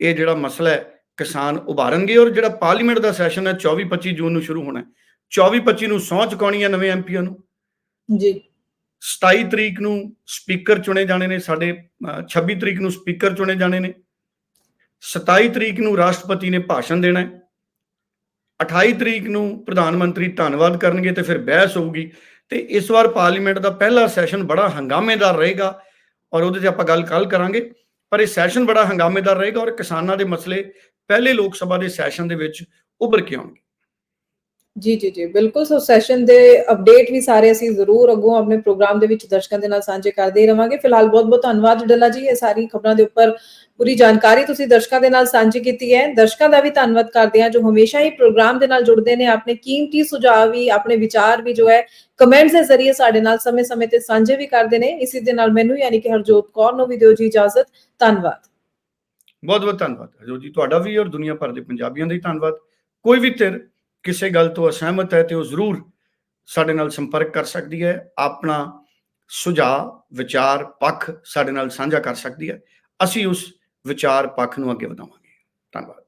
ਇਹ ਜਿਹੜਾ ਮਸਲਾ ਹੈ ਕਿਸਾਨ ਉਭਾਰਨਗੇ ਔਰ ਜਿਹੜਾ ਪਾਰਲੀਮੈਂਟ ਦਾ ਸੈਸ਼ਨ ਹੈ 24-25 ਜੂਨ ਨੂੰ ਸ਼ੁਰੂ ਹੋਣਾ ਹੈ। 24-25 ਨੂੰ ਸਹੁੰ ਚੁਕਾਉਣੀ ਹੈ ਨਵੇਂ ਐਮਪੀਆਂ ਨੂੰ? ਜੀ। 27 ਤਰੀਕ ਨੂੰ ਸਪੀਕਰ ਚੁਣੇ ਜਾਣੇ ਨੇ ਸਾਡੇ ਅ, 26 ਤਰੀਕ ਨੂੰ ਸਪੀਕਰ ਚੁਣੇ ਜਾਣੇ ਨੇ। 27 ਤਰੀਕ ਨੂੰ ਰਾਸ਼ਟਰਪਤੀ ਨੇ ਭਾਸ਼ਣ ਦੇਣਾ ਹੈ। 28 ਤਰੀਕ ਨੂੰ ਪ੍ਰਧਾਨ ਮੰਤਰੀ ਧੰਨਵਾਦ ਕਰਨਗੇ ਤੇ ਫਿਰ ਬਹਿਸ ਹੋਊਗੀ। ਤੇ ਇਸ ਵਾਰ ਪਾਰਲੀਮੈਂਟ ਦਾ ਪਹਿਲਾ ਸੈਸ਼ਨ ਬੜਾ ਹੰਗਾਮੇਦਾਰ ਰਹੇਗਾ ਔਰ ਉਹਦੇ ਤੇ ਆਪਾਂ ਗੱਲ ਕੱਲ ਕਰਾਂਗੇ, ਪਰ ਇਹ ਸੈਸ਼ਨ ਬੜਾ ਹੰਗਾਮੇਦਾਰ ਰਹੇਗਾ ਔਰ ਕਿਸਾਨਾਂ ਦੇ ਮਸਲੇ ਪਹਿਲੇ ਲੋਕ ਸਭਾ ਦੇ ਸੈਸ਼ਨ ਦੇ ਵਿੱਚ ਉੱਭਰ ਕੇ ਆਉਣਗੇ। ਜੀ ਜੀ ਜੀ, ਬਿਲਕੁਲ। ਸੋ ਸੈਸ਼ਨ ਦੇ ਅਪਡੇਟ ਵੀ ਸਾਰੇ ਅਸੀਂ ਜ਼ਰੂਰ ਅੱਗੋਂ ਆਪਣੇ ਪ੍ਰੋਗਰਾਮ ਦੇ ਵਿੱਚ ਦਰਸ਼ਕਾਂ ਦੇ ਨਾਲ ਸਾਂਝੇ ਕਰਦੇ ਹੀ ਰਵਾਂਗੇ। ਫਿਲਹਾਲ ਬਹੁਤ ਬਹੁਤ ਧੰਨਵਾਦ ਡੱਲਾ ਜੀ, ਇਹ ਸਾਰੀ ਖਬਰਾਂ ਦੇ ਉੱਪਰ ਪੂਰੀ ਜਾਣਕਾਰੀ ਤੁਸੀਂ ਦਰਸ਼ਕਾਂ ਦੇ ਨਾਲ ਸਾਂਝੀ ਕੀਤੀ ਹੈ। ਦਰਸ਼ਕਾਂ ਦਾ ਵੀ ਧੰਨਵਾਦ ਕਰਦੇ ਹਾਂ ਜੋ ਹਮੇਸ਼ਾ ਹੀ ਪ੍ਰੋਗਰਾਮ ਦੇ ਨਾਲ ਜੁੜਦੇ ਨੇ, ਆਪਣੇ ਕੀਮਤੀ ਸੁਝਾਅ ਵੀ, ਆਪਣੇ ਵਿਚਾਰ ਵੀ ਜੋ ਹੈ ਕਮੈਂਟਸ ਦੇ ਜ਼ਰੀਏ ਸਾਡੇ ਨਾਲ ਸਮੇਂ-ਸਮੇਂ ਤੇ ਸਾਂਝੇ ਵੀ ਕਰਦੇ ਨੇ। ਇਸੇ ਦੇ ਨਾਲ ਮੈਨੂੰ ਯਾਨੀ ਕਿ ਹਰਜੋਤ ਕੌਰ ਨੂੰ ਵੀ ਦਿਓ ਜੀ ਇਜਾਜ਼ਤ। ਧੰਨਵਾਦ। ਬਹੁਤ ਬਹੁਤ ਧੰਨਵਾਦ। ਹਜੋ ਜੀ, ਤੁਹਾਡਾ ਵੀ ਔਰ ਦੁਨੀਆ ਭਰ ਦੇ ਪੰਜਾਬੀਆਂ ਦਾ ਹੀ ਧੰਨਵਾਦ। ਕੋਈ ਵੀ ਧਿਰ ਕਿਸੇ ਗੱਲ ਤੋਂ ਅਸਹਿਮਤ ਹੈ ਤੇ ਉਹ ਜ਼ਰੂਰ ਸਾਡੇ ਨਾਲ ਸੰਪਰਕ ਕਰ ਸਕਦੀ ਹੈ, ਆਪਣਾ ਸੁਝਾਅ, ਵਿਚਾਰ ਪੱਖ ਸਾਡੇ ਨਾਲ ਸਾਂਝਾ ਕਰ ਸਕਦੀ ਹੈ। ਅਸੀਂ ਉਸ ਵਿਚਾਰ ਪੱਖ ਨੂੰ ਅੱਗੇ ਵਧਾਵਾਂਗੇ। ਧੰਨਵਾਦ।